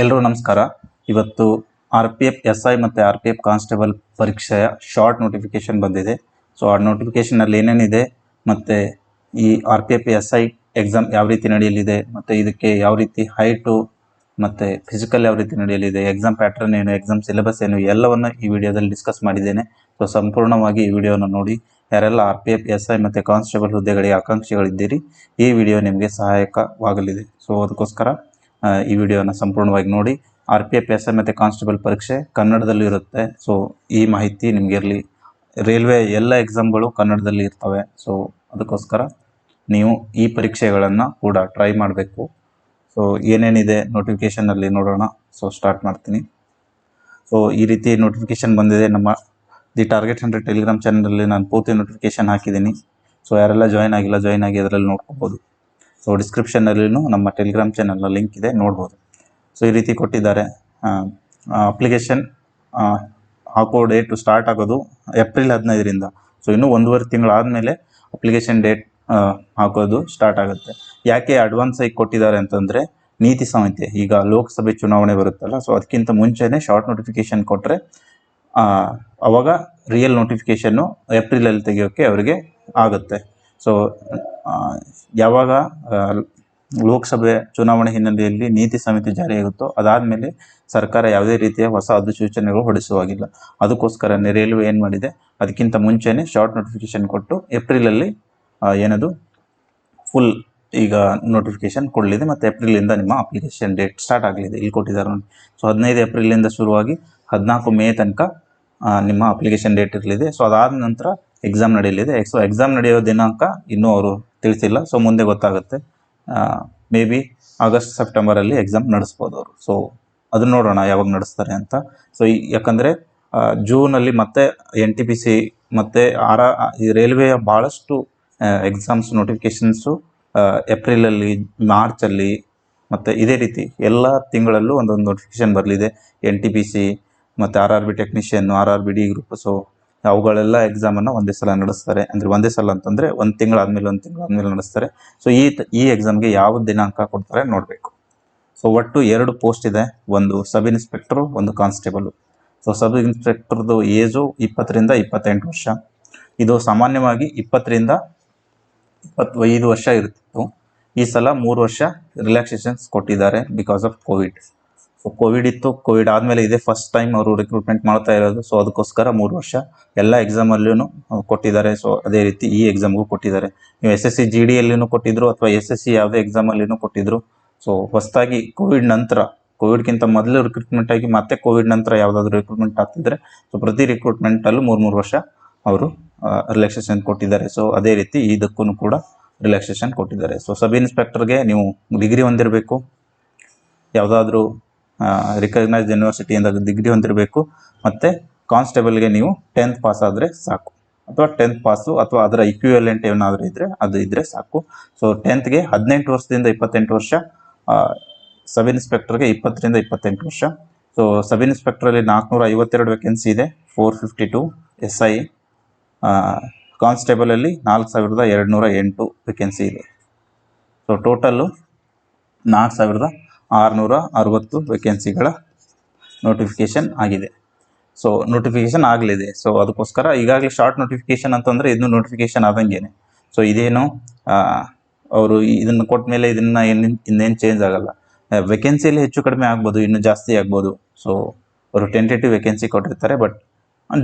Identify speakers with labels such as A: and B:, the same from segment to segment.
A: ಎಲ್ರಿಗೂ ನಮಸ್ಕಾರ. ಇವತ್ತು R P F S I ಮತ್ತು ಆರ್ ಪಿ ಎಫ್ ಕಾನ್ಸ್ಟೇಬಲ್ ಪರೀಕ್ಷೆಯ ಶಾರ್ಟ್ ನೋಟಿಫಿಕೇಶನ್ ಬಂದಿದೆ. ಸೊ, ಆ ನೋಟಿಫಿಕೇಶನಲ್ಲಿ ಏನೇನಿದೆ ಮತ್ತು ಈ R P F S I exam ಯಾವ ರೀತಿ ನಡೆಯಲಿದೆ ಮತ್ತು ಇದಕ್ಕೆ ಯಾವ ರೀತಿ ಹೈಟು ಮತ್ತು ಫಿಸಿಕಲ್ ಯಾವ ರೀತಿ ನಡೆಯಲಿದೆ, ಎಕ್ಸಾಮ್ ಪ್ಯಾಟರ್ನ್ ಏನು, ಎಕ್ಸಾಮ್ ಸಿಲೆಬಸ್ ಏನು, ಎಲ್ಲವನ್ನು ಈ ವಿಡಿಯೋದಲ್ಲಿ ಡಿಸ್ಕಸ್ ಮಾಡಿದ್ದೇನೆ. ಸೊ, ಸಂಪೂರ್ಣವಾಗಿ ಈ ವಿಡಿಯೋನ ನೋಡಿ. ಯಾರೆಲ್ಲ R P F S I ಮತ್ತು ಕಾನ್ಸ್ಟೇಬಲ್ ಹುದ್ದೆಗಳಿಗೆ ಆಕಾಂಕ್ಷಿಗಳಿದ್ದೀರಿ, ಈ ವಿಡಿಯೋ ನಿಮಗೆ ಸಹಾಯಕವಾಗಲಿದೆ. ಸೊ, ಅದಕ್ಕೋಸ್ಕರ ಈ ವಿಡಿಯೋನ ಸಂಪೂರ್ಣವಾಗಿ ನೋಡಿ. R P F S M ಮತ್ತು ಕಾನ್ಸ್ಟೇಬಲ್ ಪರೀಕ್ಷೆ ಕನ್ನಡದಲ್ಲೂ ಇರುತ್ತೆ. ಸೊ ಈ ಮಾಹಿತಿ ನಿಮಗೆ ಇರಲಿ. ರೈಲ್ವೆ ಎಲ್ಲ ಎಕ್ಸಾಮ್ಗಳು ಕನ್ನಡದಲ್ಲಿ ಇರ್ತವೆ. ಸೊ ಅದಕ್ಕೋಸ್ಕರ ನೀವು ಈ ಪರೀಕ್ಷೆಗಳನ್ನು ಕೂಡ ಟ್ರೈ ಮಾಡಬೇಕು. ಸೊ ಏನೇನಿದೆ ನೋಟಿಫಿಕೇಷನಲ್ಲಿ ನೋಡೋಣ. ಸೊ ಸ್ಟಾರ್ಟ್ ಮಾಡ್ತೀನಿ. ಸೊ ಈ ರೀತಿ ನೋಟಿಫಿಕೇಶನ್ ಬಂದಿದೆ. ನಮ್ಮ ದಿ ಟಾರ್ಗೆಟ್ ಹಂಡ್ರೆಡ್ ಟೆಲಿಗ್ರಾಮ್ ಚಾನಲಲ್ಲಿ ನಾನು ಪೂರ್ತಿ ನೋಟಿಫಿಕೇಶನ್ ಹಾಕಿದ್ದೀನಿ. ಸೊ ಯಾರೆಲ್ಲ ಜಾಯ್ನ್ ಆಗಿಲ್ಲ ಜಾಯ್ನ್ ಆಗಿ ಅದರಲ್ಲಿ ನೋಡ್ಕೋಬೋದು. ಸೊ ಡಿಸ್ಕ್ರಿಪ್ಷನಲ್ಲಿಯೂ ನಮ್ಮ ಟೆಲಿಗ್ರಾಮ್ ಚಾನಲ್ನ ಲಿಂಕ್ ಇದೆ, ನೋಡ್ಬೋದು. ಸೊ ಈ ರೀತಿ ಕೊಟ್ಟಿದ್ದಾರೆ. ಅಪ್ಲಿಕೇಶನ್ ಹಾಕೋ ಡೇಟು ಸ್ಟಾರ್ಟ್ ಆಗೋದು ಏಪ್ರಿಲ್ ಹದಿನೈದರಿಂದ. ಸೊ ಇನ್ನೂ ಒಂದೂವರೆ ತಿಂಗಳಾದಮೇಲೆ ಅಪ್ಲಿಕೇಶನ್ ಡೇಟ್ ಹಾಕೋದು ಸ್ಟಾರ್ಟ್ ಆಗುತ್ತೆ. ಯಾಕೆ ಅಡ್ವಾನ್ಸ್ ಆಗಿ ಕೊಟ್ಟಿದ್ದಾರೆ ಅಂತಂದರೆ, ನೀತಿ ಸಂಹಿತೆ. ಈಗ ಲೋಕಸಭೆ ಚುನಾವಣೆ ಬರುತ್ತಲ್ಲ ಸೊ ಅದಕ್ಕಿಂತ ಮುಂಚೆನೇ ಶಾರ್ಟ್ ನೋಟಿಫಿಕೇಶನ್ ಕೊಟ್ಟರೆ ಅವಾಗ ರಿಯಲ್ ನೋಟಿಫಿಕೇಷನ್ನು ಏಪ್ರಿಲಲ್ಲಿ ತೆಗೆಯೋಕ್ಕೆ ಅವರಿಗೆ ಆಗುತ್ತೆ. ಸೊ ಯಾವಾಗ ಲೋಕಸಭೆ ಚುನಾವಣೆ ಹಿನ್ನೆಲೆಯಲ್ಲಿ ನೀತಿ ಸಮಿತಿ ಜಾರಿಯಾಗುತ್ತೋ ಅದಾದಮೇಲೆ ಸರ್ಕಾರ ಯಾವುದೇ ರೀತಿಯ ಹೊಸ ಅಧಿಸೂಚನೆಗಳು ಹೊರಡಿಸುವಾಗಿಲ್ಲ. ಅದಕ್ಕೋಸ್ಕರನೇ ರೈಲ್ವೆ ಏನು ಮಾಡಿದೆ, ಅದಕ್ಕಿಂತ ಮುಂಚೆನೇ ಶಾರ್ಟ್ ನೋಟಿಫಿಕೇಶನ್ ಕೊಟ್ಟು ಏಪ್ರಿಲಲ್ಲಿ ಏನದು, ಫುಲ್ ಈಗ ನೋಟಿಫಿಕೇಶನ್ ಕೊಡಲಿದೆ ಮತ್ತು ಏಪ್ರಿಲಿಂದ ನಿಮ್ಮ ಅಪ್ಲಿಕೇಶನ್ ಡೇಟ್ ಸ್ಟಾರ್ಟ್ ಆಗಲಿದೆ, ಇಲ್ಲಿ ಕೊಟ್ಟಿದ್ದಾರೆ ನೋಡಿ. ಸೊ ಹದಿನೈದು ಏಪ್ರಿಲಿಂದ ಶುರುವಾಗಿ ಹದಿನಾಲ್ಕು ಮೇ ತನಕ ನಿಮ್ಮ ಅಪ್ಲಿಕೇಶನ್ ಡೇಟ್ ಇರಲಿದೆ. ಸೊ ಅದಾದ ನಂತರ ಎಕ್ಸಾಮ್ ನಡೆಯಲಿದೆ ಸೊ ಎಕ್ಸಾಮ್ ನಡೆಯೋ ದಿನಾಂಕ ಇನ್ನೂ ಅವರು ತಿಳಿಸಿಲ್ಲ. ಸೊ ಮುಂದೆ ಗೊತ್ತಾಗುತ್ತೆ. ಮೇ ಬಿ ಆಗಸ್ಟ್ ಸೆಪ್ಟೆಂಬರಲ್ಲಿ ಎಕ್ಸಾಮ್ ನಡೆಸ್ಬೋದು ಅವರು. ಸೊ ಅದನ್ನ ನೋಡೋಣ ಯಾವಾಗ ನಡೆಸ್ತಾರೆ ಅಂತ. ಸೊ ಯಾಕಂದರೆ ಜೂನಲ್ಲಿ ಮತ್ತೆ ಎನ್ ಟಿ ಪಿ ಸಿ ಮತ್ತು ಆರ, ಈ ರೈಲ್ವೆಯ ಭಾಳಷ್ಟು ಎಕ್ಸಾಮ್ಸ್ ನೋಟಿಫಿಕೇಷನ್ಸು ಏಪ್ರಿಲಲ್ಲಿ ಮಾರ್ಚಲ್ಲಿ ಮತ್ತು ಇದೇ ರೀತಿ ಎಲ್ಲ ತಿಂಗಳಲ್ಲೂ ಒಂದೊಂದು ನೋಟಿಫಿಕೇಶನ್ ಬರಲಿದೆ. ಎನ್ ಟಿ ಪಿ ಸಿ ಮತ್ತು R R B technician R R B D group so ಅವುಗಳೆಲ್ಲ ಎಕ್ಸಾಮನ್ನು ಒಂದೇ ಸಲ ನಡೆಸ್ತಾರೆ. ಅಂದರೆ ಒಂದೇ ಸಲ ಅಂತಂದರೆ ಒಂದು ತಿಂಗಳಾದ್ಮೇಲೆ ಒಂದು ತಿಂಗಳಾದ್ಮೇಲೆ ನಡೆಸ್ತಾರೆ. ಸೊ ಈ ಈ ಎಕ್ಸಾಮ್ಗೆ ಯಾವ ದಿನಾಂಕ ಕೊಡ್ತಾರೆ ನೋಡಬೇಕು. ಸೊ ಒಟ್ಟು ಎರಡು ಪೋಸ್ಟ್ ಇದೆ. ಒಂದು ಸಬ್ ಇನ್ಸ್ಪೆಕ್ಟ್ರು ಒಂದು ಕಾನ್ಸ್ಟೇಬಲು ಸೊ ಸಬ್ ಇನ್ಸ್ಪೆಕ್ಟರ್ದು ಏಜು ಇಪ್ಪತ್ತರಿಂದ ಇಪ್ಪತ್ತೆಂಟು ವರ್ಷ. ಇದು ಸಾಮಾನ್ಯವಾಗಿ ಇಪ್ಪತ್ತರಿಂದ ಇಪ್ಪತ್ತೈದು ವರ್ಷ ಇರ್ತಿತ್ತು ಈ ಸಲ ಮೂರು ವರ್ಷ ರಿಲ್ಯಾಕ್ಸೇಷನ್ಸ್ ಕೊಟ್ಟಿದ್ದಾರೆ ಬಿಕಾಸ್ ಆಫ್ ಕೋವಿಡ್ ಕೋವಿಡ್ ಇತ್ತು ಕೋವಿಡ್ ಆದಮೇಲೆ ಇದೇ ಫಸ್ಟ್ ಟೈಮ್ ಅವರು ರಿಕ್ರೂಟ್ಮೆಂಟ್ ಮಾಡ್ತಾ ಇರೋದು. ಸೊ ಅದಕ್ಕೋಸ್ಕರ ಮೂರು ವರ್ಷ ಎಲ್ಲ ಎಕ್ಸಾಮಲ್ಲೂ ಕೊಟ್ಟಿದ್ದಾರೆ. ಸೊ ಅದೇ ರೀತಿ ಈ ಎಕ್ಸಾಮ್ಗೂ ಕೊಟ್ಟಿದ್ದಾರೆ. ನೀವು ಎಸ್ ಎಸ್ ಸಿ ಜಿ ಡಿಯಲ್ಲಿನೂ ಕೊಟ್ಟಿದ್ರು ಅಥವಾ ಎಸ್ ಎಸ್ ಸಿ ಯಾವುದೇ ಎಕ್ಸಾಮಲ್ಲಿನೂ ಕೊಟ್ಟಿದ್ರು. ಸೊ ಹೊಸದಾಗಿ ಕೋವಿಡ್ ನಂತರ ಕೋವಿಡ್ಗಿಂತ ಮೊದಲು ರಿಕ್ರೂಟ್ಮೆಂಟ್ ಆಗಿ ಮತ್ತೆ ಕೋವಿಡ್ ನಂತರ ಯಾವುದಾದ್ರೂ ರಿಕ್ರೂಟ್ಮೆಂಟ್ ಆಗ್ತಿದ್ರೆ ಸೊ ಪ್ರತಿ ರಿಕ್ರೂಟ್ಮೆಂಟಲ್ಲೂ ಮೂರು ಮೂರು ವರ್ಷ ಅವರು ರಿಲ್ಯಾಕ್ಸೇಷನ್ ಕೊಟ್ಟಿದ್ದಾರೆ. ಸೊ ಅದೇ ರೀತಿ ಇದಕ್ಕೂ ಕೂಡ ರಿಲ್ಯಾಕ್ಸೇಷನ್ ಕೊಟ್ಟಿದ್ದಾರೆ. ಸೊ ಸಬ್ ಇನ್ಸ್ಪೆಕ್ಟರ್ಗೆ ನೀವು ಡಿಗ್ರಿ ಹೊಂದಿರಬೇಕು. ಯಾವುದಾದ್ರೂ ರಿಕಗ್ನೈಸ್ಡ್ ಯೂನಿವರ್ಸಿಟಿಯಿಂದ ಡಿಗ್ರಿ ಹೊಂದಿರಬೇಕು. ಮತ್ತು ಕಾನ್ಸ್ಟೇಬಲ್ಗೆ ನೀವು ಟೆಂತ್ ಪಾಸ್ ಆದರೆ ಸಾಕು. ಅಥವಾ ಟೆಂತ್ ಪಾಸು ಅಥವಾ ಅದರ ಇಕ್ವಿವೆಲೆಂಟ್ ಏನಾದರೂ ಇದ್ದರೆ ಅದು ಇದ್ದರೆ ಸಾಕು. ಸೊ ಟೆಂತ್ಗೆ ಹದಿನೆಂಟು ವರ್ಷದಿಂದ ಇಪ್ಪತ್ತೆಂಟು ವರ್ಷ ಸಬ್ ಇನ್ಸ್ಪೆಕ್ಟರ್ಗೆ ಇಪ್ಪತ್ತರಿಂದ ಇಪ್ಪತ್ತೆಂಟು ವರ್ಷ. ಸೊ ಸಬ್ ಇನ್ಸ್ಪೆಕ್ಟ್ರಲ್ಲಿ ನಾಲ್ಕುನೂರ ಐವತ್ತೆರಡು ವೇಕೆನ್ಸಿ ಇದೆ four fifty two S I ಕಾನ್ಸ್ಟೇಬಲಲ್ಲಿ ನಾಲ್ಕು ಸಾವಿರದ ಎರಡು ನೂರ ಎಂಟು ವೇಕೆನ್ಸಿ ಇದೆ. ಸೊ ಟೋಟಲ್ಲು ನಾಲ್ಕು ಸಾವಿರದ ಆರುನೂರ ಅರವತ್ತು ವೇಕೆನ್ಸಿಗಳ ನೋಟಿಫಿಕೇಷನ್ ಆಗಿದೆ. ಸೊ ನೋಟಿಫಿಕೇಷನ್ ಆಗಲಿದೆ. ಸೊ ಅದಕ್ಕೋಸ್ಕರ ಈಗಾಗಲೇ ಶಾರ್ಟ್ ನೋಟಿಫಿಕೇಷನ್ ಅಂತಂದರೆ ಇದನ್ನು ನೋಟಿಫಿಕೇಷನ್ ಆದಂಗೇನೆ. ಸೊ ಇದೇನು ಅವರು ಇದನ್ನು ಕೊಟ್ಟ ಮೇಲೆ ಇದನ್ನು ಏನು, ಇನ್ನೇನು ಚೇಂಜ್ ಆಗಲ್ಲ. ವೇಕೆನ್ಸಿಯಲ್ಲಿ ಹೆಚ್ಚು ಕಡಿಮೆ ಆಗ್ಬೋದು, ಇನ್ನೂ ಜಾಸ್ತಿ ಆಗ್ಬೋದು. ಸೊ ಅವರು ಟೆಂಟೇಟಿವ್ ವೇಕೆನ್ಸಿ ಕೊಟ್ಟಿರ್ತಾರೆ but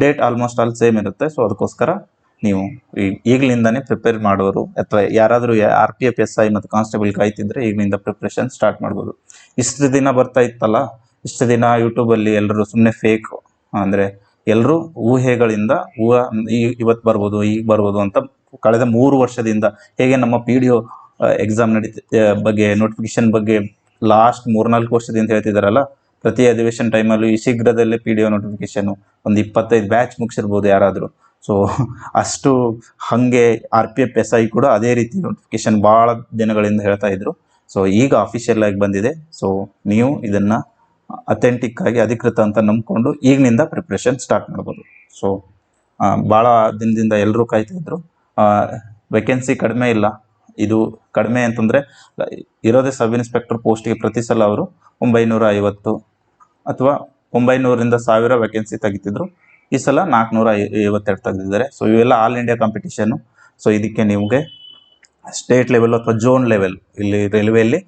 A: date almost all same ಇರುತ್ತೆ. ಸೊ ಅದಕ್ಕೋಸ್ಕರ ನೀವು ಈಗಲಿಂದನೇ ಪ್ರಿಪೇರ್ ಮಾಡೋರು ಅಥವಾ ಯಾರಾದರೂ R P F S I ಮತ್ತು ಕಾನ್ಸ್ಟೇಬಲ್ ಕಾಯ್ತಿದ್ರೆ ಈಗಲಿಂದ ಪ್ರಿಪ್ರೇಷನ್ ಸ್ಟಾರ್ಟ್ ಮಾಡ್ಬೋದು. ಇಷ್ಟು ದಿನ ಬರ್ತಾ ಇತ್ತಲ್ಲ, ಇಷ್ಟು ದಿನ ಯೂಟ್ಯೂಬಲ್ಲಿ ಎಲ್ಲರೂ ಸುಮ್ಮನೆ ಫೇಕ್ ಅಂದರೆ ಎಲ್ಲರೂ ಊಹೆಗಳಿಂದ ಊಹ ಇವತ್ತು ಬರ್ಬೋದು, ಈಗ ಬರ್ಬೋದು ಅಂತ ಕಳೆದ ಮೂರು ವರ್ಷದಿಂದ ಹೇಗೆ ನಮ್ಮ ಪಿ ಡಿ ಒ ಎಕ್ಸಾಮ್ ನಡೀತಿ ಬಗ್ಗೆ ನೋಟಿಫಿಕೇಶನ್ ಬಗ್ಗೆ ಲಾಸ್ಟ್ ಮೂರ್ನಾಲ್ಕು ವರ್ಷದಿಂದ ಹೇಳ್ತಿದ್ದಾರಲ್ಲ ಪ್ರತಿ ಅಧಿವೇಶನ ಟೈಮಲ್ಲೂ ಈ ಶೀಘ್ರದಲ್ಲೇ ಪಿ ಡಿ ಒ ನೋಟಿಫಿಕೇಶನು ಒಂದು ಇಪ್ಪತ್ತೈದು ಬ್ಯಾಚ್ ಮುಗಿಸಿರ್ಬೋದು ಯಾರಾದರೂ. ಸೊ ಅಷ್ಟು ಹಾಗೆ R P F S I ಕೂಡ ಅದೇ ರೀತಿ ನೋಟಿಫಿಕೇಶನ್ ಭಾಳ ದಿನಗಳಿಂದ ಹೇಳ್ತಾ ಇದ್ರು. ಸೊ ಈಗ ಅಫಿಷಿಯಲ್ ಆಗಿ ಬಂದಿದೆ. ಸೊ ನೀವು ಇದನ್ನು ಅಥೆಂಟಿಕ್ ಆಗಿ ಅಧಿಕೃತ ಅಂತ ನಂಬಿಕೊಂಡು ಈಗಿನಿಂದ ಪ್ರಿಪ್ರೇಷನ್ ಸ್ಟಾರ್ಟ್ ಮಾಡ್ಬೋದು. ಸೊ ಭಾಳ ದಿನದಿಂದ ಎಲ್ಲರೂ ಕಾಯ್ತಾ ಇದ್ರು. ವೇಕೆನ್ಸಿ ಕಡಿಮೆ ಇಲ್ಲ. ಇದು ಕಡಿಮೆ ಅಂತಂದರೆ, ಇರೋದೇ ಸಬ್ ಇನ್ಸ್ಪೆಕ್ಟರ್ ಪೋಸ್ಟ್ಗೆ ಪ್ರತಿ ಸಲ ಅವರು ಒಂಬೈನೂರ ಐವತ್ತು ಅಥವಾ ಒಂಬೈನೂರಿಂದ ಸಾವಿರ ವೇಕೆನ್ಸಿ ತೆಗಿತಿದ್ರು. ಈ ಸಲ ನಾಲ್ಕುನೂರ ಐವತ್ತೆರಡು ತೆಗೆದಿದ್ದಾರೆ ಸೊ ಇವೆಲ್ಲ ಆಲ್ ಇಂಡಿಯಾ ಕಾಂಪಿಟೇಷನ್ನು ಸೊ ಇದಕ್ಕೆ ನಿಮಗೆ ಸ್ಟೇಟ್ ಲೆವೆಲ್ ಅಥವಾ ಜೋನ್ ಲೆವೆಲ್ ಇಲ್ಲಿ ರೈಲ್ವೆಯಲ್ಲಿ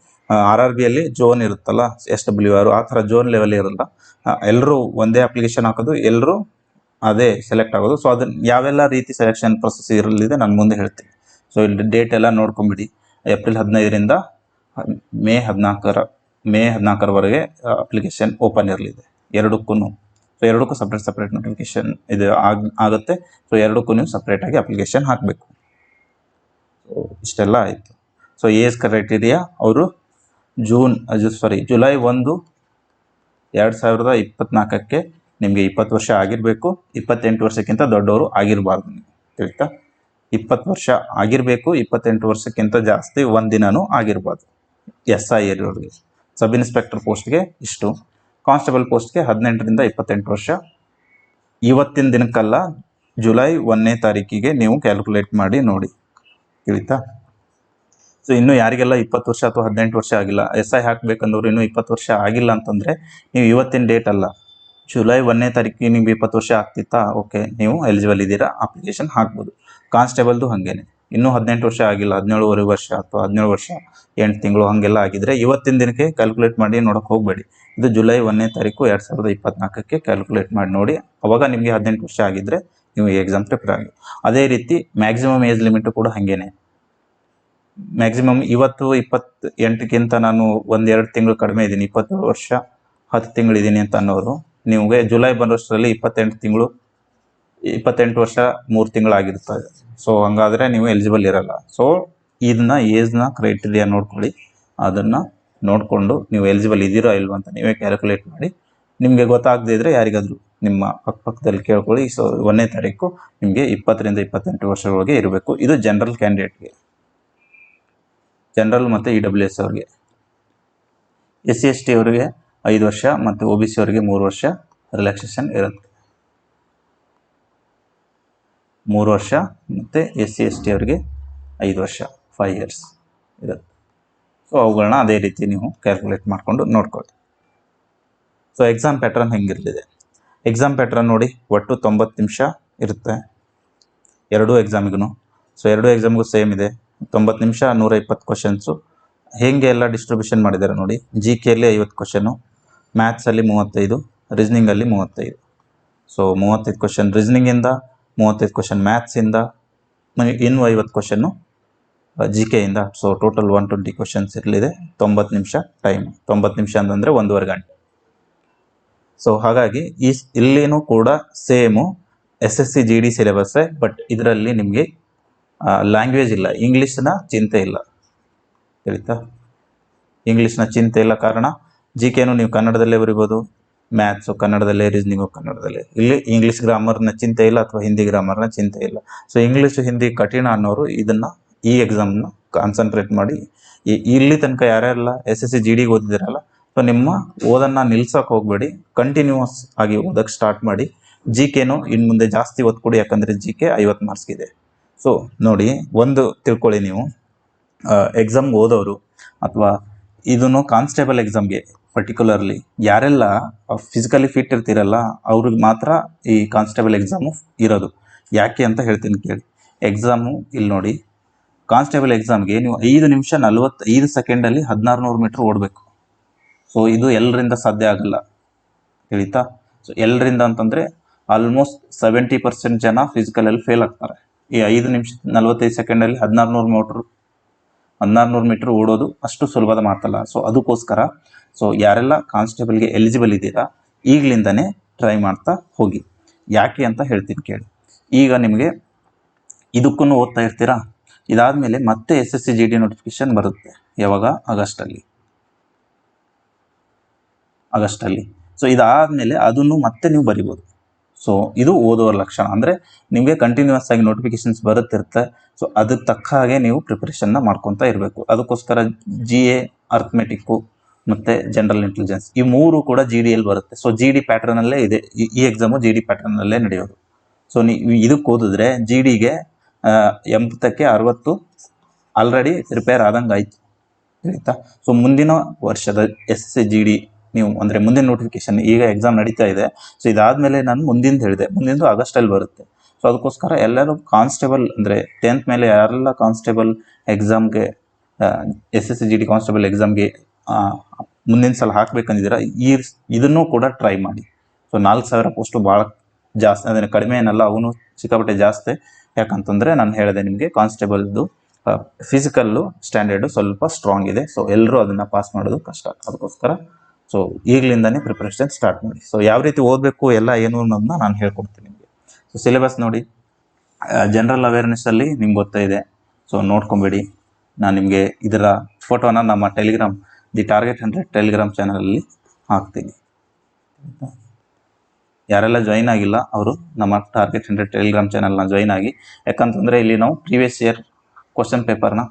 A: ಆರ್ ಆರ್ ಬಿಯಲ್ಲಿ ಜೋನ್ ಇರುತ್ತಲ್ಲ ಎಸ್ ಡಬ್ಲ್ಯೂ ಆರ್ ಆ ಥರ ಜೋನ್ ಲೆವೆಲ್ ಇರಲ್ಲ ಎಲ್ಲರೂ ಒಂದೇ ಅಪ್ಲಿಕೇಶನ್ ಹಾಕೋದು ಎಲ್ಲರೂ ಅದೇ ಸೆಲೆಕ್ಟ್ ಆಗೋದು. ಸೊ ಅದನ್ನ ಯಾವೆಲ್ಲ ರೀತಿ ಸೆಲೆಕ್ಷನ್ ಪ್ರೊಸೆಸ್ ಇರಲಿದೆ ನಾನು ಮುಂದೆ ಹೇಳ್ತೀನಿ. ಸೊ ಇಲ್ಲಿ ಡೇಟ್ ಎಲ್ಲ ನೋಡ್ಕೊಂಬಿಡಿ. ಏಪ್ರಿಲ್ ಹದಿನೈದರಿಂದ ಮೇ ಹದಿನಾಲ್ಕರ ಮೇ ಹದಿನಾಲ್ಕರವರೆಗೆ ಅಪ್ಲಿಕೇಶನ್ ಓಪನ್ ಇರಲಿದೆ. ಎರಡಕ್ಕೂ ಸೊ ಎರಡಕ್ಕೂ ಸಪ್ರೇಟ್ ಸಪ್ರೇಟ್ ನೋಟಿಫಿಕೇಶನ್ ಇದು ಆಗ್, ಆಗುತ್ತೆ. ಸೊ ಎರಡಕ್ಕೂ ನೀವು ಸಪ್ರೇಟಾಗಿ ಅಪ್ಲಿಕೇಶನ್ ಹಾಕಬೇಕು. ಇಷ್ಟೆಲ್ಲ ಆಯಿತು. ಸೊ ಏಜ್ ಕ್ರೈಟೀರಿಯಾ ಅವರು ಜೂನ್ ಸಾರಿ ಜುಲೈ ಒಂದು, ಎರಡು ಸಾವಿರದ ಇಪ್ಪತ್ನಾಲ್ಕಕ್ಕೆ ನಿಮಗೆ ಇಪ್ಪತ್ತು ವರ್ಷ ಆಗಿರಬೇಕು. ಇಪ್ಪತ್ತೆಂಟು ವರ್ಷಕ್ಕಿಂತ ದೊಡ್ಡವರು ಆಗಿರಬಾರ್ದು ನೀವು. ತಿಳಿತಾ? ಇಪ್ಪತ್ತು ವರ್ಷ ಆಗಿರಬೇಕು, ಇಪ್ಪತ್ತೆಂಟು ವರ್ಷಕ್ಕಿಂತ ಜಾಸ್ತಿ ಒಂದಿನನೂ ಆಗಿರ್ಬಾರ್ದು. ಎಸ್ ಐ ಇರೋರಿಗೆ. ಸಬ್ ಇನ್ಸ್ಪೆಕ್ಟರ್ ಪೋಸ್ಟ್ಗೆ ಇಷ್ಟು. ಕಾನ್ಸ್ಟೇಬಲ್ ಪೋಸ್ಟ್ಗೆ ಹದಿನೆಂಟರಿಂದ ಇಪ್ಪತ್ತೆಂಟು ವರ್ಷ. ಇವತ್ತಿನ ದಿನಕ್ಕಲ್ಲ, ಜುಲೈ ಒಂದನೇ ತಾರೀಕಿಗೆ ನೀವು ಕ್ಯಾಲ್ಕುಲೇಟ್ ಮಾಡಿ ನೋಡಿ. ತಿಳಿತಾ? ಸೊ ಇನ್ನೂ ಯಾರಿಗೆಲ್ಲ ಇಪ್ಪತ್ತು ವರ್ಷ ಅಥವಾ ಹದಿನೆಂಟು ವರ್ಷ ಆಗಿಲ್ಲ, ಎಸ್ ಐ ಹಾಕ್ಬೇಕಂದವ್ರು ಇನ್ನೂ ಇಪ್ಪತ್ತು ವರ್ಷ ಆಗಿಲ್ಲ ಅಂತಂದರೆ ನೀವು ಇವತ್ತಿನ ಡೇಟ್ ಅಲ್ಲ. ಜುಲೈ ಒಂದನೇ ತಾರೀಕಿಗೆ ನಿಮ್ಗೆ ಇಪ್ಪತ್ತು ವರ್ಷ ಆಗ್ತಿತ್ತಾ? ಓಕೆ ನೀವು ಎಲಿಜಿಬಲ್ ಇದ್ದೀರಾ ಅಪ್ಲಿಕೇಶನ್ ಹಾಕ್ಬೋದು. ಕಾನ್ಸ್ಟೇಬಲ್ದು ಹಾಗೇನೆ. ಇನ್ನೂ ಹದಿನೆಂಟು ವರ್ಷ ಆಗಿಲ್ಲ, ಹದಿನೇಳುವರೆ ವರ್ಷ ಅಥವಾ ಹದಿನೇಳು ವರ್ಷ, ಎಂಟು ತಿಂಗಳು ಹಾಗೆಲ್ಲ ಆಗಿದ್ರೆ ಇವತ್ತಿನ ದಿನಕ್ಕೆ ಕ್ಯಾಲ್ಕುಲೇಟ್ ಮಾಡಿ ನೋಡೋಕೆ ಹೋಗಬೇಡಿ. ಇದು ಜುಲೈ ಒಂದನೇ ತಾರೀಕು ಎರಡು ಸಾವಿರದ ಇಪ್ಪತ್ನಾಲ್ಕಕ್ಕೆ ಕ್ಯಾಲ್ಕುಲೇಟ್ ಮಾಡಿ ನೋಡಿ. ಅವಾಗ ನಿಮಗೆ ಹದಿನೆಂಟು ವರ್ಷ ಆಗಿದ್ದರೆ ನೀವು ಎಕ್ಸಾಮ್ ಪ್ರಿಪೇರ್ ಆಗಿ. ಅದೇ ರೀತಿ ಮ್ಯಾಕ್ಸಿಮಮ್ ಏಜ್ ಲಿಮಿಟು ಕೂಡ ಹಾಗೇನೆ. ಮ್ಯಾಕ್ಸಿಮಮ್ ಇವತ್ತು ಇಪ್ಪತ್ತು ಎಂಟಕ್ಕಿಂತ ನಾನು ಒಂದೆರಡು ತಿಂಗಳು ಕಡಿಮೆ ಇದ್ದೀನಿ, ಇಪ್ಪತ್ತೇಳು ವರ್ಷ, ಹತ್ತು ತಿಂಗಳು ಇದ್ದೀನಿ ಅಂತ ಅನ್ನೋರು, ನಿಮಗೆ ಜುಲೈ ಬರೋಷ್ಟರಲ್ಲಿ ಇಪ್ಪತ್ತೆಂಟು ತಿಂಗಳು, ಇಪ್ಪತ್ತೆಂಟು ವರ್ಷ ಮೂರು ತಿಂಗಳಾಗಿರ್ತದೆ ಸೊ ಹಂಗಾದರೆ ನೀವು ಎಲಿಜಿಬಲ್ ಇರಲ್ಲ. ಸೊ ಇದನ್ನ ಏಜ್ನ ಕ್ರೈಟೀರಿಯಾ ನೋಡ್ಕೊಳ್ಳಿ. ಅದನ್ನು ನೋಡಿಕೊಂಡು ನೀವು ಎಲಿಜಿಬಲ್ ಇದ್ದೀರೋ ಇಲ್ವ ಅಂತ ನೀವೇ ಕ್ಯಾಲ್ಕುಲೇಟ್ ಮಾಡಿ. ನಿಮಗೆ ಗೊತ್ತಾಗದೇ ಇದ್ದರೆ ಯಾರಿಗಾದರೂ ನಿಮ್ಮ ಅಕ್ಕಪಕ್ಕದಲ್ಲಿ ಕೇಳ್ಕೊಳ್ಳಿ. ಸೊ ಒಂದನೇ ತಾರೀಕು ನಿಮಗೆ ಇಪ್ಪತ್ತರಿಂದ ಇಪ್ಪತ್ತೆಂಟು ವರ್ಷದೊಳಗೆ ಇರಬೇಕು. ಇದು ಜನರಲ್ ಕ್ಯಾಂಡಿಡೇಟ್ಗೆ ಜನರಲ್ ಮತ್ತು ಇ ಡಬ್ಲ್ಯೂ ಎಸ್ ಅವ್ರಿಗೆ. ಎಸ್ ಸಿ ಎಸ್ ಟಿ ಅವರಿಗೆ ಐದು ವರ್ಷ ಮತ್ತು ಒ ಬಿ ಸಿ ಅವರಿಗೆ ಮೂರು ವರ್ಷ ರಿಲ್ಯಾಕ್ಸೇಷನ್ ಇರುತ್ತೆ. ಮೂರು ವರ್ಷ ಮತ್ತು ಎಸ್ ಸಿ ಎಸ್ ಟಿ ಅವರಿಗೆ ಐದು ವರ್ಷ ಫೈವ್ ಇಯರ್ಸ್ ಇರುತ್ತೆ. ಸೊ ಅವುಗಳನ್ನ ಅದೇ ರೀತಿ ನೀವು ಕ್ಯಾಲ್ಕುಲೇಟ್ ಮಾಡಿಕೊಂಡು ನೋಡ್ಕೊಳ್ಳಿ. ಸೊ ಎಕ್ಸಾಮ್ ಪ್ಯಾಟ್ರನ್ ಹೆಂಗಿರಲಿದೆ? ಎಕ್ಸಾಮ್ ಪ್ಯಾಟ್ರನ್ ನೋಡಿ ಒಟ್ಟು ತೊಂಬತ್ತು ನಿಮಿಷ ಇರುತ್ತೆ. ಎರಡೂ ಎಕ್ಸಾಮಿಗೂ ಸೊ ಎರಡೂ ಎಕ್ಸಾಮ್ಗೂ ಸೇಮ್ ಇದೆ. ತೊಂಬತ್ತು ನಿಮಿಷ ನೂರ ಇಪ್ಪತ್ತು ಕ್ವಶನ್ಸು ಹೇಗೆ ಎಲ್ಲ ಡಿಸ್ಟ್ರಿಬ್ಯೂಷನ್ ಮಾಡಿದ್ದಾರೆ ನೋಡಿ? ಜಿ ಕೆಯಲ್ಲಿ ಐವತ್ತು ಕ್ವಶನು ಮ್ಯಾಥ್ಸಲ್ಲಿ ಮೂವತ್ತೈದು ರೀಸ್ನಿಂಗಲ್ಲಿ ಮೂವತ್ತೈದು. ಸೊ ಮೂವತ್ತೈದು ಕ್ವಶನ್ ರೀಸ್ನಿಂಗಿಂದ ಮೂವತ್ತೈದು ಕ್ವಶನ್ ಮ್ಯಾಥ್ಸಿಂದ ಇನ್ನು ಐವತ್ತು question G ಕೆಯಿಂದ so total one twenty questions ಇರಲಿದೆ. ತೊಂಬತ್ತು ನಿಮಿಷ ಟೈಮ್ ತೊಂಬತ್ತು ನಿಮಿಷ ಅಂತಂದರೆ ಒಂದೂವರೆ ಗಂಟೆ. ಸೊ ಹಾಗಾಗಿ ಈ ಇಲ್ಲಿನೂ ಕೂಡ same S S C G D ಸಿಲೆಬಸ್ಸೇ but ಇದರಲ್ಲಿ ನಿಮಗೆ ಲ್ಯಾಂಗ್ವೇಜ್ ಇಲ್ಲ. ಇಂಗ್ಲೀಷ್ನ ಚಿಂತೆ ಇಲ್ಲ. ತಿಳಿತಾ? ಇಂಗ್ಲೀಷ್ನ ಚಿಂತೆ ಇಲ್ಲ ಕಾರಣ ಜಿ ಕೆನೂ ನೀವು ಕನ್ನಡದಲ್ಲೇ ಬರಿಬೋದು. ಮ್ಯಾಥ್ಸು ಕನ್ನಡದಲ್ಲೇ ರೀಸ್ನಿಂಗು ಕನ್ನಡದಲ್ಲೇ. ಇಲ್ಲಿ ಇಂಗ್ಲೀಷ್ ಗ್ರಾಮರ್ನ ಚಿಂತೆ ಇಲ್ಲ ಅಥವಾ ಹಿಂದಿ ಗ್ರಾಮರ್ನ ಚಿಂತೆ ಇಲ್ಲ. ಸೊ ಇಂಗ್ಲೀಷ್ ಹಿಂದಿ ಕಠಿಣ ಅನ್ನೋರು ಇದನ್ನು ಈ ಎಕ್ಸಾಮ್ನ ಕಾನ್ಸಂಟ್ರೇಟ್ ಮಾಡಿ ಇಲ್ಲಿ ತನಕ ಯಾರ್ಯಾರಲ್ಲ ಎಸ್ ಎಸ್ ಸಿ ಜಿ ಡಿಗೆ ಓದಿದಿರಲ್ಲ ಸೊ ನಿಮ್ಮ ಓದನ್ನು ನಿಲ್ಸೋಕೆ ಹೋಗಬೇಡಿ. ಕಂಟಿನ್ಯೂಸ್ ಆಗಿ ಓದಕ್ಕೆ ಸ್ಟಾರ್ಟ್ ಮಾಡಿ. ಜಿ ಕೆನೂ ಇನ್ನು ಮುಂದೆ ಜಾಸ್ತಿ ಒತ್ತು ಕೊಡಿ ಯಾಕಂದರೆ ಜಿ ಕೆ ಐವತ್ತು ಮಾರ್ಕ್ಸ್ ಇದೆ ಸೊ ನೋಡಿ, ಒಂದು ತಿಳ್ಕೊಳ್ಳಿ ನೀವು. ಎಕ್ಸಾಮ್ಗೆ ಓದೋರು ಅಥವಾ ಇದನ್ನು ಕಾನ್ಸ್ಟೇಬಲ್ ಎಕ್ಸಾಮ್ಗೆ ಪರ್ಟಿಕ್ಯುಲರ್ಲಿ ಯಾರೆಲ್ಲ ಫಿಸಿಕಲಿ ಫಿಟ್ ಇರ್ತೀರಲ್ಲ, ಅವ್ರಿಗೆ ಮಾತ್ರ ಈ ಕಾನ್ಸ್ಟೇಬಲ್ ಎಕ್ಸಾಮು ಇರೋದು. ಯಾಕೆ ಅಂತ ಹೇಳ್ತೀನಿ ಕೇಳಿ. ಎಕ್ಸಾಮು ಇಲ್ಲಿ ನೋಡಿ. ಕಾನ್ಸ್ಟೇಬಲ್ ಎಕ್ಸಾಮ್ಗೆ ನೀವು ಐದು ನಿಮಿಷ ನಲವತ್ತೈದು ಸೆಕೆಂಡಲ್ಲಿ ಹದಿನಾರು ನೂರು ಮೀಟ್ರ್ ಓಡಬೇಕು. ಸೊ ಇದು ಎಲ್ಲರಿಂದ ಸಾಧ್ಯ ಆಗಲ್ಲ. ತಿಳಿತಾ? ಸೊ ಎಲ್ಲರಿಂದ ಅಂತಂದರೆ ಆಲ್ಮೋಸ್ಟ್ ಸೆವೆಂಟಿ ಪರ್ಸೆಂಟ್ ಜನ ಫಿಸಿಕಲಲ್ಲಿ ಫೇಲ್ ಆಗ್ತಾರೆ. ಈ ಐದು ನಿಮಿಷ ನಲವತ್ತೈದು ಸೆಕೆಂಡಲ್ಲಿ ಹದಿನಾರು ನೂರು ಮೀಟ್ರ್ ಹದಿನಾರು ನೂರು ಮೀಟ್ರ್ ಓಡೋದು ಅಷ್ಟು ಸುಲಭದ ಮಾತಲ್ಲ. ಸೊ ಅದಕ್ಕೋಸ್ಕರ ಸೊ ಯಾರೆಲ್ಲ ಕಾನ್ಸ್ಟೇಬಲ್ಗೆ ಎಲಿಜಿಬಲ್ ಇದ್ದೀರಾ, ಈಗಲಿಂದನೇ ಟ್ರೈ ಮಾಡ್ತಾ ಹೋಗಿ. ಯಾಕೆ ಅಂತ ಹೇಳ್ತೀನಿ ಕೇಳಿ. ಈಗ ನಿಮಗೆ ಇದಕ್ಕೂ ಓದ್ತಾ ಇರ್ತೀರಾ? ಇದಾದಮೇಲೆ ಮತ್ತೆ S S C G D notification ಬರುತ್ತೆ, ಯಾವಾಗ? ಆಗಸ್ಟಲ್ಲಿ. ಆಗಸ್ಟಲ್ಲಿ. ಸೊ ಇದಾದಮೇಲೆ ಅದನ್ನು ಮತ್ತೆ ನೀವು ಬರಿಬೋದು. ಸೊ ಇದು ಓದುವ ಲಕ್ಷಣ. ಅಂದರೆ ನಿಮಗೆ ಕಂಟಿನ್ಯೂಸ್ ಆಗಿ ನೋಟಿಫಿಕೇಶನ್ಸ್ ಬರುತ್ತಿರುತ್ತೆ. ಸೊ ಅದಕ್ಕೆ ತಕ್ಕ ಹಾಗೆ ನೀವು ಪ್ರಿಪ್ರೇಷನ್ನ ಮಾಡ್ಕೊತಾ ಇರಬೇಕು. ಅದಕ್ಕೋಸ್ಕರ ಜಿ ಎ ಅರ್ಥಮೆಟಿಕ್ಕು ಮತ್ತು ಜನರಲ್ ಇಂಟೆಲಿಜೆನ್ಸ್ ಈ ಮೂರು ಕೂಡ ಜಿ ಡಿ ಎಲ್ ಬರುತ್ತೆ. ಸೊ ಜಿ ಡಿ ಪ್ಯಾಟ್ರನಲ್ಲೇ ಇದೆ. ಈ- ಎಕ್ಸಾಮು ಜಿ ಡಿ ಪ್ಯಾಟ್ರನಲ್ಲೇ ನಡೆಯೋದು. ಸೊ ನೀವು ಇದಕ್ಕೆ ಓದಿದ್ರೆ ಜಿ ಡಿಗೆ ಎಂಬತ್ತಕ್ಕೆ ಅರವತ್ತು ಆಲ್ರೆಡಿ ರಿಪೇರ್ ಆದಂಗೆ ಆಯಿತು? ಆಯಿತಾ ಸೊ ಮುಂದಿನ ವರ್ಷದ ಎಸ್ ಎಸ್ ಜಿ ಡಿ ನೀವು ಅಂದರೆ ಮುಂದಿನ ನೋಟಿಫಿಕೇಶನ್ ಈಗ ಎಕ್ಸಾಮ್ ನಡೀತಾ ಇದೆ. ಸೊ ಇದಾದಮೇಲೆ ನಾನು ಮುಂದಿಂದು ಹೇಳಿದೆ. ಮುಂದಿಂದು ಆಗಸ್ಟಲ್ಲಿ ಬರುತ್ತೆ. ಸೊ ಅದಕ್ಕೋಸ್ಕರ ಎಲ್ಲರೂ ಕಾನ್ಸ್ಟೇಬಲ್ ಅಂದರೆ ಟೆಂತ್ ಮೇಲೆ ಯಾರೆಲ್ಲ ಕಾನ್ಸ್ಟೇಬಲ್ ಎಕ್ಸಾಮ್ಗೆ S S C G D constable ಎಕ್ಸಾಮ್ಗೆ ಮುಂದಿನ ಸಲ ಹಾಕ್ಬೇಕಂದಿದ್ದೀರಾ, ಈ ಇದನ್ನು ಕೂಡ ಟ್ರೈ ಮಾಡಿ. ಸೊ ನಾಲ್ಕು ಸಾವಿರ ಪೋಸ್ಟು ಭಾಳ ಜಾಸ್ತಿ ಅದನ್ನು ಕಡಿಮೆ ಏನಲ್ಲ, ಅವನು ಸಿಕ್ಕಾಪಟ್ಟೆ ಜಾಸ್ತಿ. ಯಾಕಂತಂದರೆ ನಾನು ಹೇಳಿದೆ ನಿಮಗೆ ಕಾನ್ಸ್ಟೇಬಲ್ದು ಫಿಸಿಕಲ್ಲು ಸ್ಟ್ಯಾಂಡರ್ಡು ಸ್ವಲ್ಪ ಸ್ಟ್ರಾಂಗ್ ಇದೆ. ಸೊ ಎಲ್ಲರೂ ಅದನ್ನು ಪಾಸ್ ಮಾಡೋದು ಕಷ್ಟ. ಅದಕ್ಕೋಸ್ಕರ ಸೊ ಈಗಲಿಂದನೇ ಪ್ರಿಪ್ರೇಷನ್ ಸ್ಟಾರ್ಟ್ ಮಾಡಿ. ಸೊ ಯಾವ ರೀತಿ ಓದಬೇಕು, ಎಲ್ಲ ಏನು ಅನ್ನೋದನ್ನ ನಾನು ಹೇಳ್ಕೊಡ್ತೀನಿ ನಿಮಗೆ. ಸೊ ಸಿಲೆಬಸ್ ನೋಡಿ ಜನರಲ್ ಅವೇರ್ನೆಸ್ಸಲ್ಲಿ ನಿಮ್ಗೆ ಗೊತ್ತಾ ಇದೆ. ಸೊ ನೋಡ್ಕೊಂಬೇಡಿ. ನಾನು ನಿಮಗೆ ಇದರ ಫೋಟೋನ ನಮ್ಮ Telegram the target hundred Telegram ಚಾನಲಲ್ಲಿ ಹಾಕ್ತೀನಿ? ಯಾರೆಲ್ಲ ಜಾಯಿನ್ ಆಗಿಲ್ಲ, ಅವರು ನಮ್ಮ ಟಾರ್ಗೆಟ್ ಹಂಡ್ರೆಡ್ ಟೆಲಿಗ್ರಾಮ್ ಚಾನಲ್ನ ಜಾಯಿನ್ ಆಗಿ. ಯಾಕಂತಂದರೆ ಇಲ್ಲಿ ನಾವು ಪ್ರೀವಿಯಸ್ ಇಯರ್ ಕ್ವಶನ್ ಪೇಪರ್ನ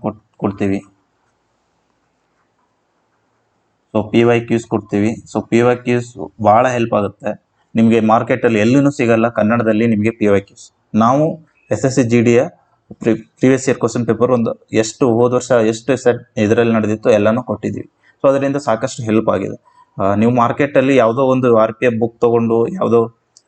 A: ಕೊಡ್ತೀವಿ. ಸೊ ಪಿ ವೈ ಕ್ಯೂಸ್ ಕೊಡ್ತೀವಿ. ಸೊ ಪಿ ವೈ ಕ್ಯೂಸ್ ಭಾಳ ಹೆಲ್ಪ್ ಆಗುತ್ತೆ. ನಿಮಗೆ ಮಾರ್ಕೆಟಲ್ಲಿ ಎಲ್ಲೂ ಸಿಗಲ್ಲ, ಕನ್ನಡದಲ್ಲಿ ನಿಮಗೆ ಪಿ ವೈ ಕ್ಯೂಸ್ ನಾವು S S C G ಡಿಯ pre previous year question paper ಒಂದು ಎಷ್ಟು, ಹೋದ ವರ್ಷ ಎಷ್ಟು ಸೆಟ್ ಇದರಲ್ಲಿ ನಡೆದಿತ್ತು ಎಲ್ಲನೂ ಕೊಟ್ಟಿದ್ದೀವಿ. ಸೊ ಅದರಿಂದ ಸಾಕಷ್ಟು ಹೆಲ್ಪ್ ಆಗಿದೆ. ನೀವು ಮಾರ್ಕೆಟಲ್ಲಿ ಯಾವುದೋ ಒಂದು ಆರ್ ಪಿ ಎಫ್ ಬುಕ್ ತೊಗೊಂಡು, ಯಾವುದೋ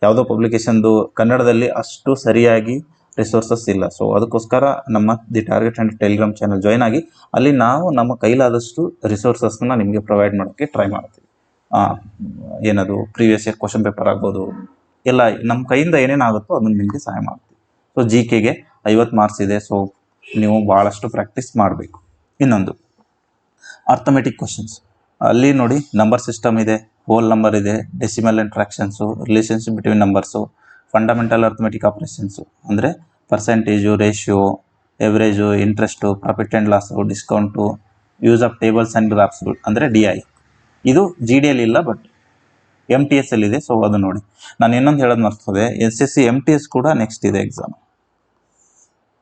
A: ಯಾವುದೋ ಪಬ್ಲಿಕೇಶನ್ದು ಕನ್ನಡದಲ್ಲಿ ಅಷ್ಟು ಸರಿಯಾಗಿ ರಿಸೋರ್ಸಸ್ ಇಲ್ಲ. ಸೊ ಅದಕ್ಕೋಸ್ಕರ ನಮ್ಮ the target and Telegram channel join ಆಗಿ ಅಲ್ಲಿ ನಾವು ನಮ್ಮ ಕೈಲಾದಷ್ಟು ರಿಸೋರ್ಸಸ್ನ ನಿಮಗೆ ಪ್ರೊವೈಡ್ ಮಾಡೋಕ್ಕೆ ಟ್ರೈ ಮಾಡ್ತೀವಿ. ಏನದು ಪ್ರೀವಿಯಸ್ ಇಯರ್ ಕ್ವಶನ್ ಪೇಪರ್ ಆಗ್ಬೋದು, ಎಲ್ಲ ನಮ್ಮ ಕೈಯಿಂದ ಏನೇನಾಗುತ್ತೋ ಅದನ್ನು ನಿಮಗೆ ಸಹಾಯ ಮಾಡ್ತೀವಿ. ಸೊ ಜಿ ಕೆಗೆ ಐವತ್ತು ಮಾರ್ಕ್ಸ್ ಇದೆ. ಸೊ ನೀವು ಭಾಳಷ್ಟು ಪ್ರಾಕ್ಟೀಸ್ ಮಾಡಬೇಕು. ಇನ್ನೊಂದು ಅರ್ಥಮೆಟಿಕ್ ಕ್ವಶನ್ಸ್ ಅಲ್ಲಿ ನೋಡಿ ನಂಬರ್ ಸಿಸ್ಟಮ್ ಇದೆ ಹೋಲ್ ನಂಬರ್ ಇದೆ decimal and fractions relationship between numbers fundamental arithmetic operations ಅಂದರೆ percentage ratio average interest profit and loss discount use of tables and ಗ್ರಾಫ್ಸ್ಗಳು ಅಂದರೆ ಡಿ ಐ ಇದು ಜಿ ಡಿ ಎಲ್ ಇಲ್ಲ but M T S ಅಲ್ಲಿ ಇದೆ so ಅದು ನೋಡಿ. ನಾನು ಇನ್ನೊಂದು ಹೇಳೋದು ಮರ್ತದೆ S S C M T S ಕೂಡ ನೆಕ್ಸ್ಟ್ ಇದೆ ಎಕ್ಸಾಮ್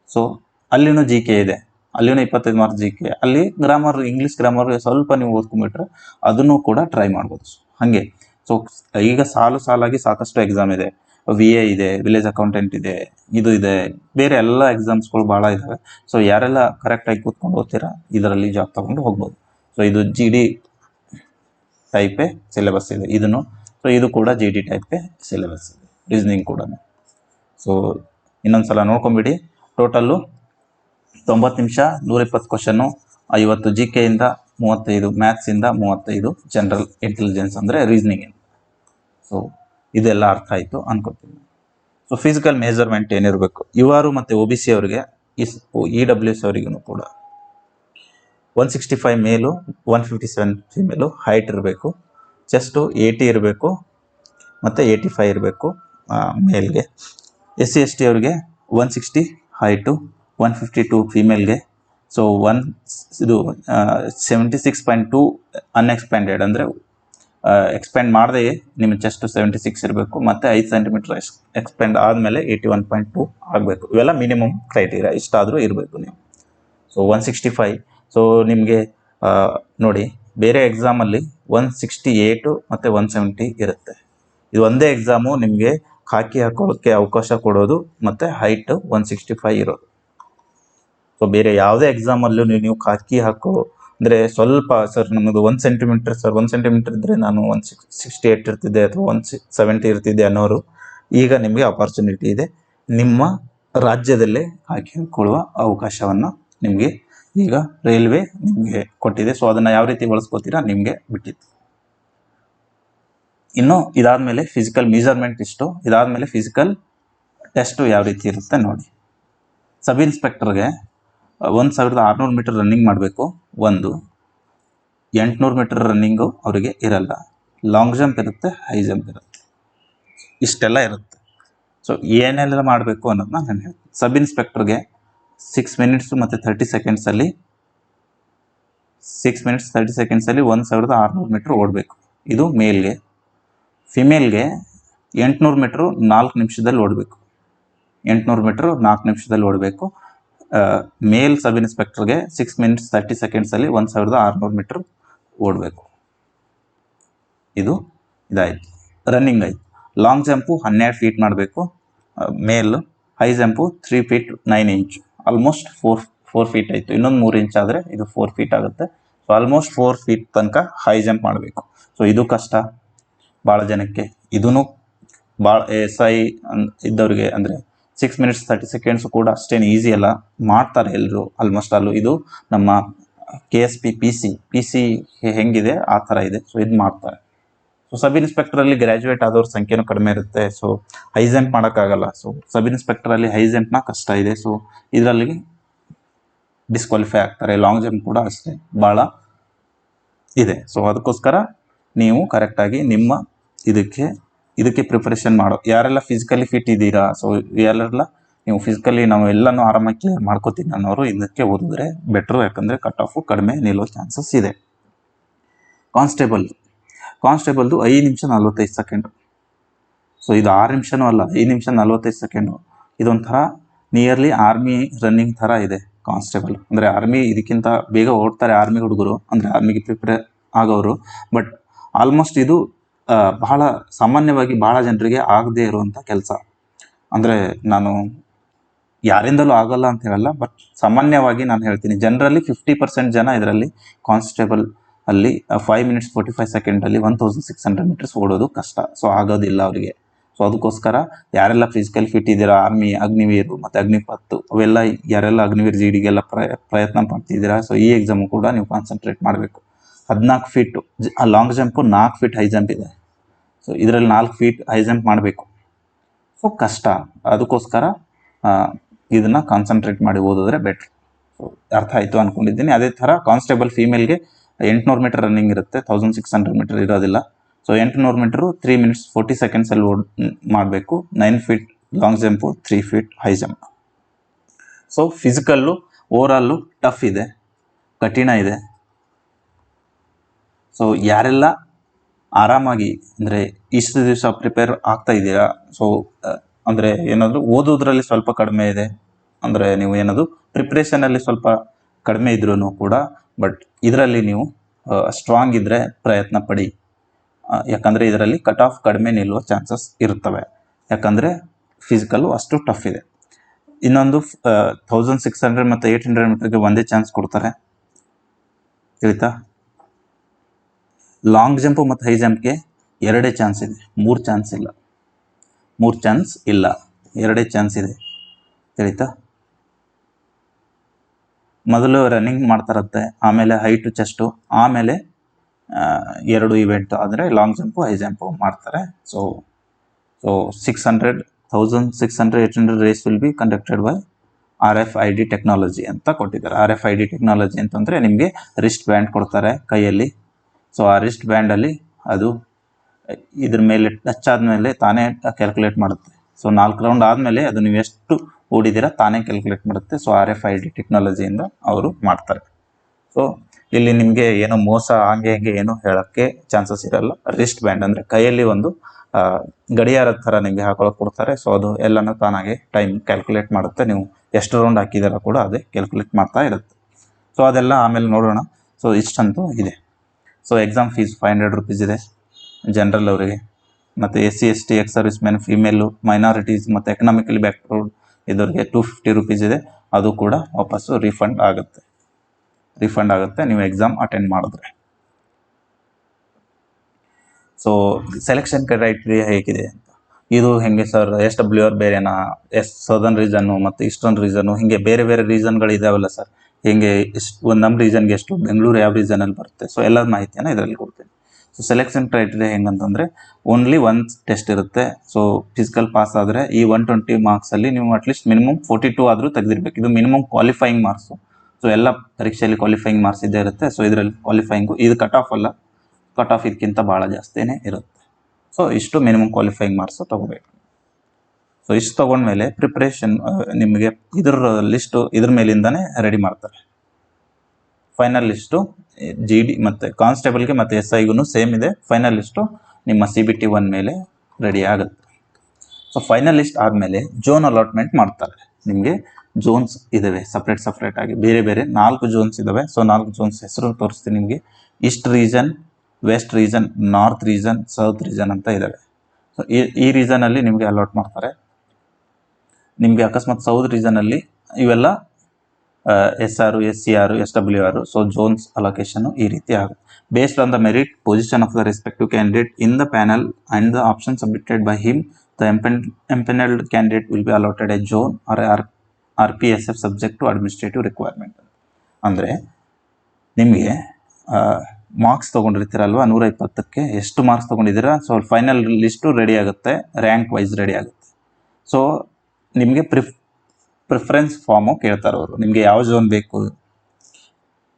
A: ಸೊ ಅಲ್ಲಿನೂ ಜಿ ಕೆ ಇದೆ. ಅಲ್ಲಿನೂ ಇಪ್ಪತ್ತೈದು ಮಾರ್ಕ್ ಜಿ ಕೆ ಅಲ್ಲಿ ಗ್ರಾಮರ್ ಇಂಗ್ಲೀಷ್ ಗ್ರಾಮರ್ ಸ್ವಲ್ಪ ನೀವು ಓದ್ಕೊಂಡ್ಬಿಟ್ರೆ ಅದನ್ನು ಕೂಡ ಟ್ರೈ ಮಾಡ್ಬೋದು. ಹಾಗೆ. ಸೊ ಈಗ ಸಾಲು ಸಾಲಾಗಿ ಸಾಕಷ್ಟು ಎಕ್ಸಾಮ್ ಇದೆ. ವಿ ಎ ಇದೆ ವಿಲೇಜ್ ಅಕೌಂಟೆಂಟ್ ಇದೆ, ಇದು ಇದೆ. ಬೇರೆ ಎಲ್ಲ ಎಕ್ಸಾಮ್ಸ್ಗಳು ಭಾಳ ಇದ್ದಾವೆ ಸೊ ಯಾರೆಲ್ಲ ಕರೆಕ್ಟಾಗಿ ಕೂತ್ಕೊಂಡು ಓದ್ತೀರಾ, ಇದರಲ್ಲಿ ಜಾಬ್ ತೊಗೊಂಡು ಹೋಗ್ಬೋದು. ಸೊ ಇದು ಜಿ ಡಿ ಟೈಪೇ ಸಿಲೆಬಸ್ ಇದೆ. ಇದನ್ನು ಸೊ ಇದು ಕೂಡ ಜಿ ಡಿ ಟೈಪೇ ಸಿಲೆಬಸ್ ಇದೆ. ರೀಸನಿಂಗ್ ಕೂಡ. ಸೊ ಇನ್ನೊಂದು ಸಲ ನೋಡ್ಕೊಂಬಿಡಿ ಟೋಟಲ್ಲು ತೊಂಬತ್ತು ನಿಮಿಷ, ನೂರಿಪ್ಪತ್ತು ಕ್ವಶನ್ನು ಐವತ್ತು ಜಿ ಕೆಯಿಂದ ಮೂವತ್ತೈದು ಮ್ಯಾಥ್ಸಿಂದ ಮೂವತ್ತೈದು ಜನರಲ್ ಇಂಟೆಲಿಜೆನ್ಸ್ ಅಂದರೆ ರೀಸನಿಂಗ್ ಸೊ ಇದೆಲ್ಲ ಅರ್ಥ ಆಯಿತು ಅನ್ಕೋತೀನಿ. ಸೊ ಫಿಸಿಕಲ್ ಮೆಜರ್ಮೆಂಟ್ ಏನಿರಬೇಕು? ಇವರು ಮತ್ತು ಒ ಬಿ ಸಿ ಅವರಿಗೆ ಇಸ್ ಇ ಡಬ್ಲ್ಯೂ ಸಿ ಅವರಿಗೂ ಕೂಡ. One sixty five male one fifty seven female height ಇರಬೇಕು. ಚೆಸ್ಟು ಏಯ್ಟಿ ಇರಬೇಕು. ಮತ್ತು ಏಯ್ಟಿ ಫೈವ್ ಇರಬೇಕು ಮೇಲ್ಗೆ. ಎಸ್ ಸಿ ಎಸ್ ಟಿ ಅವರಿಗೆ one sixty height one fifty two ಫಿಮೇಲ್ಗೆ so one ಇದು seventy six point two unexpanded ಅಂದರೆ ಎಕ್ಸ್ಪ್ಯಾಂಡ್ ಮಾಡದೆ ನಿಮ್ಮ ಚೆಸ್ಟ್ ಸೆವೆಂಟಿ ಸಿಕ್ಸ್ ಇರಬೇಕು, ಮತ್ತು ಐದು ಸೆಂಟಿಮೀಟರ್ ಎಕ್ಸ್ಪೆಂಡ್ ಆದಮೇಲೆ ಏಯ್ಟಿ ಒನ್ ಪಾಯಿಂಟ್ ಟು ಆಗಬೇಕು. ಇವೆಲ್ಲ ಮಿನಿಮಮ್ ಕ್ರೈಟೀರಿಯಾ ಇಷ್ಟಾದರೂ ಇರಬೇಕು ನೀವು. So one sixty five so ನಿಮಗೆ ನೋಡಿ, ಬೇರೆ ಎಕ್ಸಾಮಲ್ಲಿ ಒನ್ ಸಿಕ್ಸ್ಟಿ ಏಯ್ಟು ಮತ್ತು ಒನ್ ಸೆವೆಂಟಿ ಇರುತ್ತೆ. ಇದು ಒಂದೇ ಎಕ್ಸಾಮು ನಿಮಗೆ ಹಾಕಿ ಹಾಕೊಳ್ಳೋಕ್ಕೆ ಅವಕಾಶ ಕೊಡೋದು, ಮತ್ತು ಹೈಟ್ ಒನ್ ಸಿಕ್ಸ್ಟಿ ಫೈವ್ ಇರೋದು. ಸೊ ಬೇರೆ ಯಾವುದೇ ಎಕ್ಸಾಮಲ್ಲೂ ನೀವು ನೀವು ಖಾಕಿ ಹಾಕೋ ಅಂದರೆ ಸ್ವಲ್ಪ ಸರ್ ನಮ್ಮದು ಒಂದು ಸೆಂಟಿಮೀಟರ್ ಸರ್ ಒಂದು ಸೆಂಟಿಮೀಟರ್ ಇದ್ದರೆ ನಾನು ಒನ್ ಸಿಕ್ಸ್ ಸಿಕ್ಸ್ಟಿ ಏಟ್ ಇರ್ತಿದ್ದೆ ಅಥವಾ ಒನ್ ಸಿಕ್ಸ್ ಸೆವೆಂಟಿ ಇರ್ತಿದ್ದೆ ಅನ್ನೋರು. ಈಗ ನಿಮಗೆ ಅಪಾರ್ಚುನಿಟಿ ಇದೆ ನಿಮ್ಮ ರಾಜ್ಯದಲ್ಲೇ ಹಾಕಿಕೊಳ್ಳುವ ಅವಕಾಶವನ್ನು ನಿಮಗೆ ಈಗ ರೈಲ್ವೆ ನಿಮಗೆ ಕೊಟ್ಟಿದೆ. ಸೊ ಅದನ್ನು ಯಾವ ರೀತಿ ಬಳಸ್ಕೋತೀರಾ ನಿಮಗೆ ಬಿಟ್ಟಿತ್ತು. ಇನ್ನು ಇದಾದಮೇಲೆ ಫಿಸಿಕಲ್ ಮೆಜರ್ಮೆಂಟ್ ಇಷ್ಟು. ಇದಾದಮೇಲೆ ಫಿಸಿಕಲ್ ಟೆಸ್ಟು ಯಾವ ರೀತಿ ಇರುತ್ತೆ ನೋಡಿ. ಸಬ್ ಇನ್ಸ್ಪೆಕ್ಟರ್ಗೆ ಒಂದು ಸಾವಿರದ ಆರುನೂರು ಮೀಟರ್ ರನ್ನಿಂಗ್ ಮಾಡಬೇಕು. ಒಂದು, ಎಂಟುನೂರು ಮೀಟರ್ ರನ್ನಿಂಗು ಅವರಿಗೆ ಇರಲ್ಲ. ಲಾಂಗ್ ಜಂಪ್ ಇರುತ್ತೆ ಹೈ ಜಂಪ್ ಇರುತ್ತೆ. ಇಷ್ಟೆಲ್ಲ ಇರುತ್ತೆ. ಸೊ ಏನೆಲ್ಲ ಮಾಡಬೇಕು ಅನ್ನೋದನ್ನ ನಾನು ಹೇಳ್ತೀನಿ. ಸಬ್ ಇನ್ಸ್ಪೆಕ್ಟರ್ಗೆ ಸಿಕ್ಸ್ ಮಿನಿಟ್ಸು ಮತ್ತು ತರ್ಟಿ ಸೆಕೆಂಡ್ಸಲ್ಲಿ ಸಿಕ್ಸ್ ಮಿನಿಟ್ಸ್ ತರ್ಟಿ ಸೆಕೆಂಡ್ಸಲ್ಲಿ ಒಂದು ಸಾವಿರದ ಆರುನೂರು ಮೀಟ್ರ್ ಓಡಬೇಕು. ಇದು ಮೇಲ್ಗೆ. ಫಿಮೇಲ್ಗೆ ಎಂಟುನೂರು ಮೀಟ್ರು ನಾಲ್ಕು ನಿಮಿಷದಲ್ಲಿ ಓಡಬೇಕು. ಎಂಟುನೂರು ಮೀಟ್ರು ನಾಲ್ಕು ನಿಮಿಷದಲ್ಲಿ ಓಡಬೇಕು. ಮೇಲ್ ಸಬ್ ಇನ್ಸ್ಪೆಕ್ಟರ್ಗೆ ಸಿಕ್ಸ್ ಮಿನಿಟ್ಸ್ ತರ್ಟಿ ಸೆಕೆಂಡ್ಸಲ್ಲಿ ಒಂದು ಸಾವಿರದ ಆರುನೂರು ಮೀಟ್ರ್ ಓಡಬೇಕು. ಇದು ಇದಾಯಿತು. ರನ್ನಿಂಗ್ ಆಯಿತು. ಲಾಂಗ್ ಜಂಪು ಹನ್ನೆರಡು ಫೀಟ್ ಮಾಡಬೇಕು. Male high jump three feet nine inch almost four four feet ಆಯಿತು. ಇನ್ನೊಂದು ಮೂರು ಇಂಚ್ ಆದರೆ ಇದು ಫೋರ್ ಫೀಟ್ ಆಗುತ್ತೆ. ಸೊ ಆಲ್ಮೋಸ್ಟ್ ಫೋರ್ ಫೀಟ್ ತನಕ ಹೈ ಜಂಪ್ ಮಾಡಬೇಕು. ಸೊ ಇದು ಕಷ್ಟ. ಭಾಳ ಜನಕ್ಕೆ. ಇದೂ ಭಾಳ ಎಸ್ ಐ, ಇದ್ದವ್ರಿಗೆ ಅಂದರೆ ಸಿಕ್ಸ್ ಮಿನಿಟ್ಸ್ ತರ್ಟಿ ಸೆಕೆಂಡ್ಸ್ ಕೂಡ ಅಷ್ಟೇನು ಈಸಿ ಅಲ್ಲ. ಮಾಡ್ತಾರೆ ಎಲ್ಲರೂ ಆಲ್ಮೋಸ್ಟ್ ಅಲ್ಲೂ. ಇದು ನಮ್ಮ K S P P C P C ಹೆಂಗಿದೆ, ಆ ಥರ ಇದೆ. ಸೊ ಇದು ಮಾಡ್ತಾರೆ. ಸೊ ಸಬ್ ಇನ್ಸ್ಪೆಕ್ಟರಲ್ಲಿ ಗ್ರ್ಯಾಜುಯೇಟ್ ಆದವ್ರ ಸಂಖ್ಯೆನೂ ಕಡಿಮೆ ಇರುತ್ತೆ. ಸೊ ಹೈ ಜಂಪ್ ಮಾಡೋಕ್ಕಾಗಲ್ಲ. ಸೊ ಸಬ್ ಇನ್ಸ್ಪೆಕ್ಟರಲ್ಲಿ ಹೈ ಜಂಪ್ನ ಕಷ್ಟ ಇದೆ. ಸೊ ಇದರಲ್ಲಿ ಡಿಸ್ಕ್ವಾಲಿಫೈ ಆಗ್ತಾರೆ. ಲಾಂಗ್ ಜಂಪ್ ಕೂಡ ಅಷ್ಟೇ. ಭಾಳ ಇದೆ. ಸೊ ಅದಕ್ಕೋಸ್ಕರ ನೀವು ಕರೆಕ್ಟಾಗಿ ನಿಮ್ಮ ಇದಕ್ಕೆ ಇದಕ್ಕೆ ಪ್ರಿಪರೇಷನ್ ಮಾಡೋ, ಯಾರೆಲ್ಲ ಫಿಸಿಕಲಿ ಫಿಟ್ ಇದ್ದೀರಾ ಸೊ ಯಾರೆಲ್ಲ ನೀವು ಫಿಸಿಕಲಿ ನಾವು ಎಲ್ಲನೂ ಆರಾಮಾಗಿ ಕ್ಲಿಯರ್ ಮಾಡ್ಕೋತೀನಿ ಅನ್ನೋರು ಇದಕ್ಕೆ ಓದಿದ್ರೆ ಬೆಟ್ರು ಯಾಕಂದರೆ ಕಟ್ ಆಫು ಕಡಿಮೆ ನಿಲ್ಲೋ ಚಾನ್ಸಸ್ ಇದೆ. ಕಾನ್ಸ್ಟೇಬಲ್ ಕಾನ್ಸ್ಟೇಬಲ್ದು ಐದು ನಿಮಿಷ ನಲ್ವತ್ತೈದು ಸೆಕೆಂಡು ಸೊ ಇದು ಆರು ನಿಮಿಷನೂ ಅಲ್ಲ, ಐದು ನಿಮಿಷ ನಲ್ವತ್ತೈದು ಸೆಕೆಂಡು ಇದೊಂಥರ ನಿಯರ್ಲಿ ಆರ್ಮಿ ರನ್ನಿಂಗ್ ಥರ ಇದೆ ಕಾನ್ಸ್ಟೇಬಲ್ ಅಂದರೆ ಆರ್ಮಿ ಇದಕ್ಕಿಂತ ಬೇಗ ಓಡ್ತಾರೆ ಆರ್ಮಿ ಹುಡುಗರು, ಅಂದರೆ ಆರ್ಮಿಗೆ ಪ್ರಿಪೇರ್ ಆಗೋರು ಬಟ್ ಆಲ್ಮೋಸ್ಟ್ ಇದು ಬಹಳ ಸಾಮಾನ್ಯವಾಗಿ ಬಹಳ ಜನರಿಗೆ ಆಗದೇ ಇರುವಂಥ ಕೆಲಸ. ಅಂದರೆ ನಾನು ಯಾರಿಂದಲೂ ಆಗಲ್ಲ ಅಂತ ಹೇಳಲ್ಲ ಬಟ್ ಸಾಮಾನ್ಯವಾಗಿ ನಾನು ಹೇಳ್ತೀನಿ, ಜನರಲ್ಲಿ ಫಿಫ್ಟಿ ಪರ್ಸೆಂಟ್ ಜನ ಇದರಲ್ಲಿ ಕಾನ್ಸ್ಟೇಬಲ್ ಅಲ್ಲಿ five minutes forty five ಸೆಕೆಂಡಲ್ಲಿ one thousand six hundred metres ಓಡೋದು ಕಷ್ಟ. ಸೊ ಆಗೋದಿಲ್ಲ ಅವರಿಗೆ. ಸೊ ಅದಕ್ಕೋಸ್ಕರ ಯಾರೆಲ್ಲ ಫಿಸಿಕಲ್ ಫಿಟ್ ಇದ್ದೀರಾ ಆರ್ಮಿ ಅಗ್ನಿವೀರು ಮತ್ತು ಅಗ್ನಿಪತ್ತು ಅವೆಲ್ಲ ಯಾರೆಲ್ಲ ಅಗ್ನಿವೀರ್ ಜಿಡಿಗೆಲ್ಲ ಪ್ರಯ, ಪ್ರಯತ್ನ ಮಾಡ್ತಿದ್ದೀರಾ ಸೊ ಈ ಎಕ್ಸಾಮು ಕೂಡ ನೀವು ಕಾನ್ಸಂಟ್ರೇಟ್ ಮಾಡಬೇಕು. ಹದಿನಾಲ್ಕು ಫೀಟು ಲಾಂಗ್ ಜಂಪು ನಾಲ್ಕು ಫೀಟ್ ಹೈ ಜಂಪ್ ಇದೆ. ಸೊ ಇದರಲ್ಲಿ ನಾಲ್ಕು ಫೀಟ್ ಹೈ ಜಂಪ್ ಮಾಡಬೇಕು. ಸೊ ಕಷ್ಟ. ಅದಕ್ಕೋಸ್ಕರ ಇದನ್ನು ಕಾನ್ಸಂಟ್ರೇಟ್ ಮಾಡಿ ಓದಿದ್ರೆ ಬೆಟ್ರ್ ಅರ್ಥ ಆಯಿತು ಅಂದ್ಕೊಂಡಿದ್ದೀನಿ ಅದೇ ಥರ ಕಾನ್ಸ್ಟೇಬಲ್ ಫೀಮೇಲ್ಗೆ ಎಂಟುನೂರು ಮೀಟರ್ ರನ್ನಿಂಗ್ ಇರುತ್ತೆ. ತೌಸಂಡ್ ಸಿಕ್ಸ್ ಹಂಡ್ರೆಡ್ ಮೀಟರ್ ಇರೋದಿಲ್ಲ. ಸೊ ಎಂಟುನೂರು ಮೀಟ್ರು ತ್ರೀ ಮಿನಿಟ್ಸ್ ಫೋರ್ಟಿ ಸೆಕೆಂಡ್ಸಲ್ಲಿ ಓಡ್ ಮಾಡಬೇಕು. Nine feet long jump three feet high jump so physical overall tough ಇದೆ. ಕಠಿಣ ಇದೆ. ಸೊ ಯಾರೆಲ್ಲ ಆರಾಮಾಗಿ, ಅಂದರೆ ಇಷ್ಟು ದಿವಸ ಪ್ರಿಪೇರ್ ಆಗ್ತಾ ಇದ್ದೀರಾ? ಸೊ ಅಂದರೆ ಏನಾದರೂ ಓದೋದ್ರಲ್ಲಿ ಸ್ವಲ್ಪ ಕಡಿಮೆ ಇದೆ. ಅಂದರೆ ನೀವು ಏನದು ಪ್ರಿಪ್ರೇಷನಲ್ಲಿ ಸ್ವಲ್ಪ ಕಡಿಮೆ ಇದ್ರೂ ಕೂಡ ಬಟ್ ಇದರಲ್ಲಿ ನೀವು ಸ್ಟ್ರಾಂಗ್ ಇದ್ದರೆ ಪ್ರಯತ್ನ ಪಡಿ. ಯಾಕಂದರೆ ಇದರಲ್ಲಿ ಕಟ್ ಆಫ್ ಕಡಿಮೆ ನಿಲ್ಲುವ ಚಾನ್ಸಸ್ ಇರುತ್ತವೆ. ಯಾಕಂದರೆ ಫಿಸಿಕಲ್ಲು ಅಷ್ಟು ಟಫ್ ಇದೆ. ಇನ್ನೊಂದು ತೌಸಂಡ್ ಸಿಕ್ಸ್ ಹಂಡ್ರೆಡ್ ಮತ್ತು ಏಯ್ಟ್ ಹಂಡ್ರೆಡ್ ಮೀಟರ್ಗೆ ಒಂದೇ ಚಾನ್ಸ್ ಕೊಡ್ತಾರೆ. ತಿಳಿತಾ? ಲಾಂಗ್ ಜಂಪು ಮತ್ತು ಹೈ ಜಂಪ್ಗೆ ಎರಡೇ ಚಾನ್ಸ್ ಇದೆ. ಮೂರು ಚಾನ್ಸ್ ಇಲ್ಲ. ಮೂರು ಚಾನ್ಸ್ ಇಲ್ಲ. ಎರಡೇ ಚಾನ್ಸ್ ಇದೆ. ತಿಳಿತಾ? ಮೊದಲು ರನ್ನಿಂಗ್ ಮಾಡ್ತಾರತ್ತೆ, ಆಮೇಲೆ ಹೈಟು ಚೆಸ್ಟು ಆಮೇಲೆ ಎರಡು ಇವೆಂಟ್ ಅಂದರೆ ಲಾಂಗ್ ಜಂಪು ಹೈ ಜಂಪು ಮಾಡ್ತಾರೆ. So so six hundred thousand six hundred eight hundred race will be conducted by R F I D technology ಅಂತ ಕೊಟ್ಟಿದ್ದಾರೆ. R F I D technology ಅಂತಂದರೆ ನಿಮಗೆ wrist band ಕೊಡ್ತಾರೆ ಕೈಯಲ್ಲಿ. So ಆ wrist ಬ್ಯಾಂಡಲ್ಲಿ ಅದು ಇದ್ರ ಮೇಲೆ ಟಚ್ ಆದಮೇಲೆ ತಾನೇ ಕ್ಯಾಲ್ಕುಲೇಟ್ ಮಾಡುತ್ತೆ. ಸೊ ನಾಲ್ಕು ರೌಂಡ್ ಆದಮೇಲೆ ಅದು ನೀವು ಎಷ್ಟು ಓಡಿದ್ದೀರಾ ತಾನೇ ಕ್ಯಾಲ್ಕುಲೇಟ್ ಮಾಡುತ್ತೆ. So R F I D ಟೆಕ್ನಾಲಜಿಯಿಂದ ಅವರು ಮಾಡ್ತಾರೆ. ಸೊ ಇಲ್ಲಿ ನಿಮಗೆ ಏನೋ ಮೋಸ ಹಂಗೆ ಹಂಗೆ ಏನು ಹೇಳೋಕ್ಕೆ ಚಾನ್ಸಸ್ ಇರಲ್ಲ. ರಿಸ್ಟ್ ಬ್ಯಾಂಡ್ ಅಂದರೆ ಕೈಯಲ್ಲಿ ಒಂದು ಗಡಿಯಾರದ ಥರ ನಿಮಗೆ ಹಾಕೊಳಕ್ಕೆ ಕೊಡ್ತಾರೆ. ಸೊ ಅದು ಎಲ್ಲನೂ ತಾನಾಗೆ ಟೈಮ್ ಕ್ಯಾಲ್ಕುಲೇಟ್ ಮಾಡುತ್ತೆ. ನೀವು ಎಷ್ಟು ರೌಂಡ್ ಹಾಕಿದಾರ ಕೂಡ ಅದೇ ಕ್ಯಾಲ್ಕುಲೇಟ್ ಮಾಡ್ತಾ ಇರುತ್ತೆ. ಸೊ ಅದೆಲ್ಲ ಆಮೇಲೆ ನೋಡೋಣ. ಸೊ ಇಷ್ಟಂತೂ ಇದೆ. So exam fees five hundred rupees ಇದೆ ಜನರಲ್ ಅವರಿಗೆ. ಮತ್ತು S C S T ex service men female minorities ಮತ್ತು ಎಕನಾಮಿಕಲಿ ಬ್ಯಾಕ್ವರ್ಡ್ ಇದ್ದವ್ರಿಗೆ ಟೂ ಫಿಫ್ಟಿ ರುಪೀಸ್ ಇದೆ. ಅದು ಕೂಡ ವಾಪಸ್ಸು ರೀಫಂಡ್ ಆಗುತ್ತೆ. ರೀಫಂಡ್ ಆಗುತ್ತೆ, ನೀವು ಎಕ್ಸಾಮ್ ಅಟೆಂಡ್ ಮಾಡಿದ್ರೆ. ಸೊ ಸೆಲೆಕ್ಷನ್ ಕ್ರೈಟೀರಿಯಾ ಹೇಗಿದೆ ಅಂತ. ಇದು ಹೆಂಗೆ ಸರ್ ಎಸ್ ಡಬ್ಲ್ಯೂ ಆರ್ ಬೇರೆನಾ? ಎಸ್ ಸದರ್ನ್ ರೀಸನ್ನು ಮತ್ತು ಈಸ್ಟರ್ನ್ ರೀಸನ್ನು ಹಿಂಗೆ ಬೇರೆ ಬೇರೆ ರೀಸನ್ಗಳು ಇದಾವಲ್ಲ ಸರ್ ಹೆಂಗೆ ಎಷ್ಟು ಒಂದು ನಮ್ಮ ರೀಸನ್ಗೆ ಎಷ್ಟು ಬೆಂಗಳೂರು ಯಾವ ರೀಸನಲ್ಲಿ ಬರುತ್ತೆ. ಸೊ ಎಲ್ಲ ಮಾಹಿತಿಯನ್ನು ಇದರಲ್ಲಿ ಕೊಡ್ತೀನಿ. ಸೊ ಸೆಲೆಕ್ಷನ್ ಕ್ರೈಟೀರಿಯಾ ಹೆಂಗಂತಂದರೆ ಓನ್ಲಿ ಒನ್ ಟೆಸ್ಟ್ ಇರುತ್ತೆ. ಸೊ ಫಿಸಿಕಲ್ ಪಾಸ್ ಆದರೆ ಈ ಒನ್ ಟ್ವೆಂಟಿ ಮಾರ್ಕ್ಸಲ್ಲಿ ನೀವು ಅಟ್ಲೀಸ್ಟ್ ಮಿನಿಮಮ್ ಫೋರ್ಟಿ ಟೂ ಆದರೂ ತೆಗೆದಿರ್ಬೇಕು. ಇದು ಮಿನಿಮಮ್ ಕ್ವಾಲಿಫೈಯಿಂಗ್ ಮಾರ್ಕ್ಸು ಸೊ ಎಲ್ಲ ಪರೀಕ್ಷೆಯಲ್ಲಿ ಕ್ವಾಲಿಫೈಯಿಂಗ್ ಮಾರ್ಕ್ಸ್ ಇದ್ದೇ ಇರುತ್ತೆ. ಸೊ ಇದರಲ್ಲಿ ಕ್ವಾಲಿಫೈಯಿಂಗು ಇದು ಕಟ್ ಆಫ್ ಅಲ್ಲ. ಕಟ್ ಆಫ್ ಇದಕ್ಕಿಂತ ಭಾಳ ಜಾಸ್ತಿನೇ ಇರುತ್ತೆ. ಸೊ ಇಷ್ಟು ಮಿನಿಮಮ್ ಕ್ವಾಲಿಫೈಯಿಂಗ್ ಮಾರ್ಕ್ಸು ತೊಗೋಬೇಕು. ಸೊ ಇಷ್ಟು ತೊಗೊಂಡ್ಮೇಲೆ ಪ್ರಿಪ್ರೇಷನ್ ನಿಮಗೆ ಇದ್ರ ಲಿಸ್ಟು ಇದ್ರ ಮೇಲಿಂದನೇ ರೆಡಿ ಮಾಡ್ತಾರೆ. ಫೈನಲ್ ಲಿಸ್ಟು ಜಿ ಡಿ ಮತ್ತು ಕಾನ್ಸ್ಟೇಬಲ್ಗೆ ಮತ್ತು ಎಸ್ ಐಗೂ ಸೇಮ್ ಇದೆ. ಫೈನಲ್ ಲಿಸ್ಟು ನಿಮ್ಮ ಸಿ ಬಿ ಟಿ ಒನ್ ಮೇಲೆ ರೆಡಿ ಆಗುತ್ತೆ. ಸೊ ಫೈನಲ್ ಲಿಸ್ಟ್ ಆದಮೇಲೆ ಜೋನ್ ಅಲಾಟ್ಮೆಂಟ್ ಮಾಡ್ತಾರೆ. ನಿಮಗೆ ಜೋನ್ಸ್ ಇದ್ದಾವೆ ಸಪ್ರೇಟ್ ಸಪ್ರೇಟ್ ಆಗಿ. ಬೇರೆ ಬೇರೆ ನಾಲ್ಕು ಜೋನ್ಸ್ ಇದ್ದಾವೆ ಸೊ ನಾಲ್ಕು ಜೋನ್ಸ್ ಹೆಸರು ತೋರಿಸ್ತೀನಿ ನಿಮಗೆ. East region west region north region south region ಅಂತ ಇದ್ದಾವೆ ಸೊ ಈ ಈ ರೀಸನಲ್ಲಿ ನಿಮಗೆ ಅಲಾಟ್ ಮಾಡ್ತಾರೆ. ನಿಮಗೆ ಅಕಸ್ಮಾತ್ ಸೌತ್ ರೀಜನಲ್ಲಿ ಇವೆಲ್ಲ S R S C R S W R so zones allocation ಈ ರೀತಿ ಆಗುತ್ತೆ. Based on the merit position of the respective candidate in the panel and the option submitted by him the empan empanelled candidate will be allotted a zone R R R P S F subject to administrative requirement ಅಂದರೆ, ನಿಮಗೆ marks ತೊಗೊಂಡಿರ್ತೀರಲ್ವ? ನೂರ ಇಪ್ಪತ್ತಕ್ಕೆ ಎಷ್ಟು marks ತೊಗೊಂಡಿದ್ದೀರಾ? So final list ready ಆಗುತ್ತೆ rank wise ready ಆಗುತ್ತೆ. So ನಿಮಗೆ ಪ್ರಿಫ್ ಪ್ರಿಫರೆನ್ಸ್ ಫಾರ್ಮು ಕೇಳ್ತಾರೆ ಅವರು. ನಿಮಗೆ ಯಾವ ಝೋನ್ ಬೇಕು?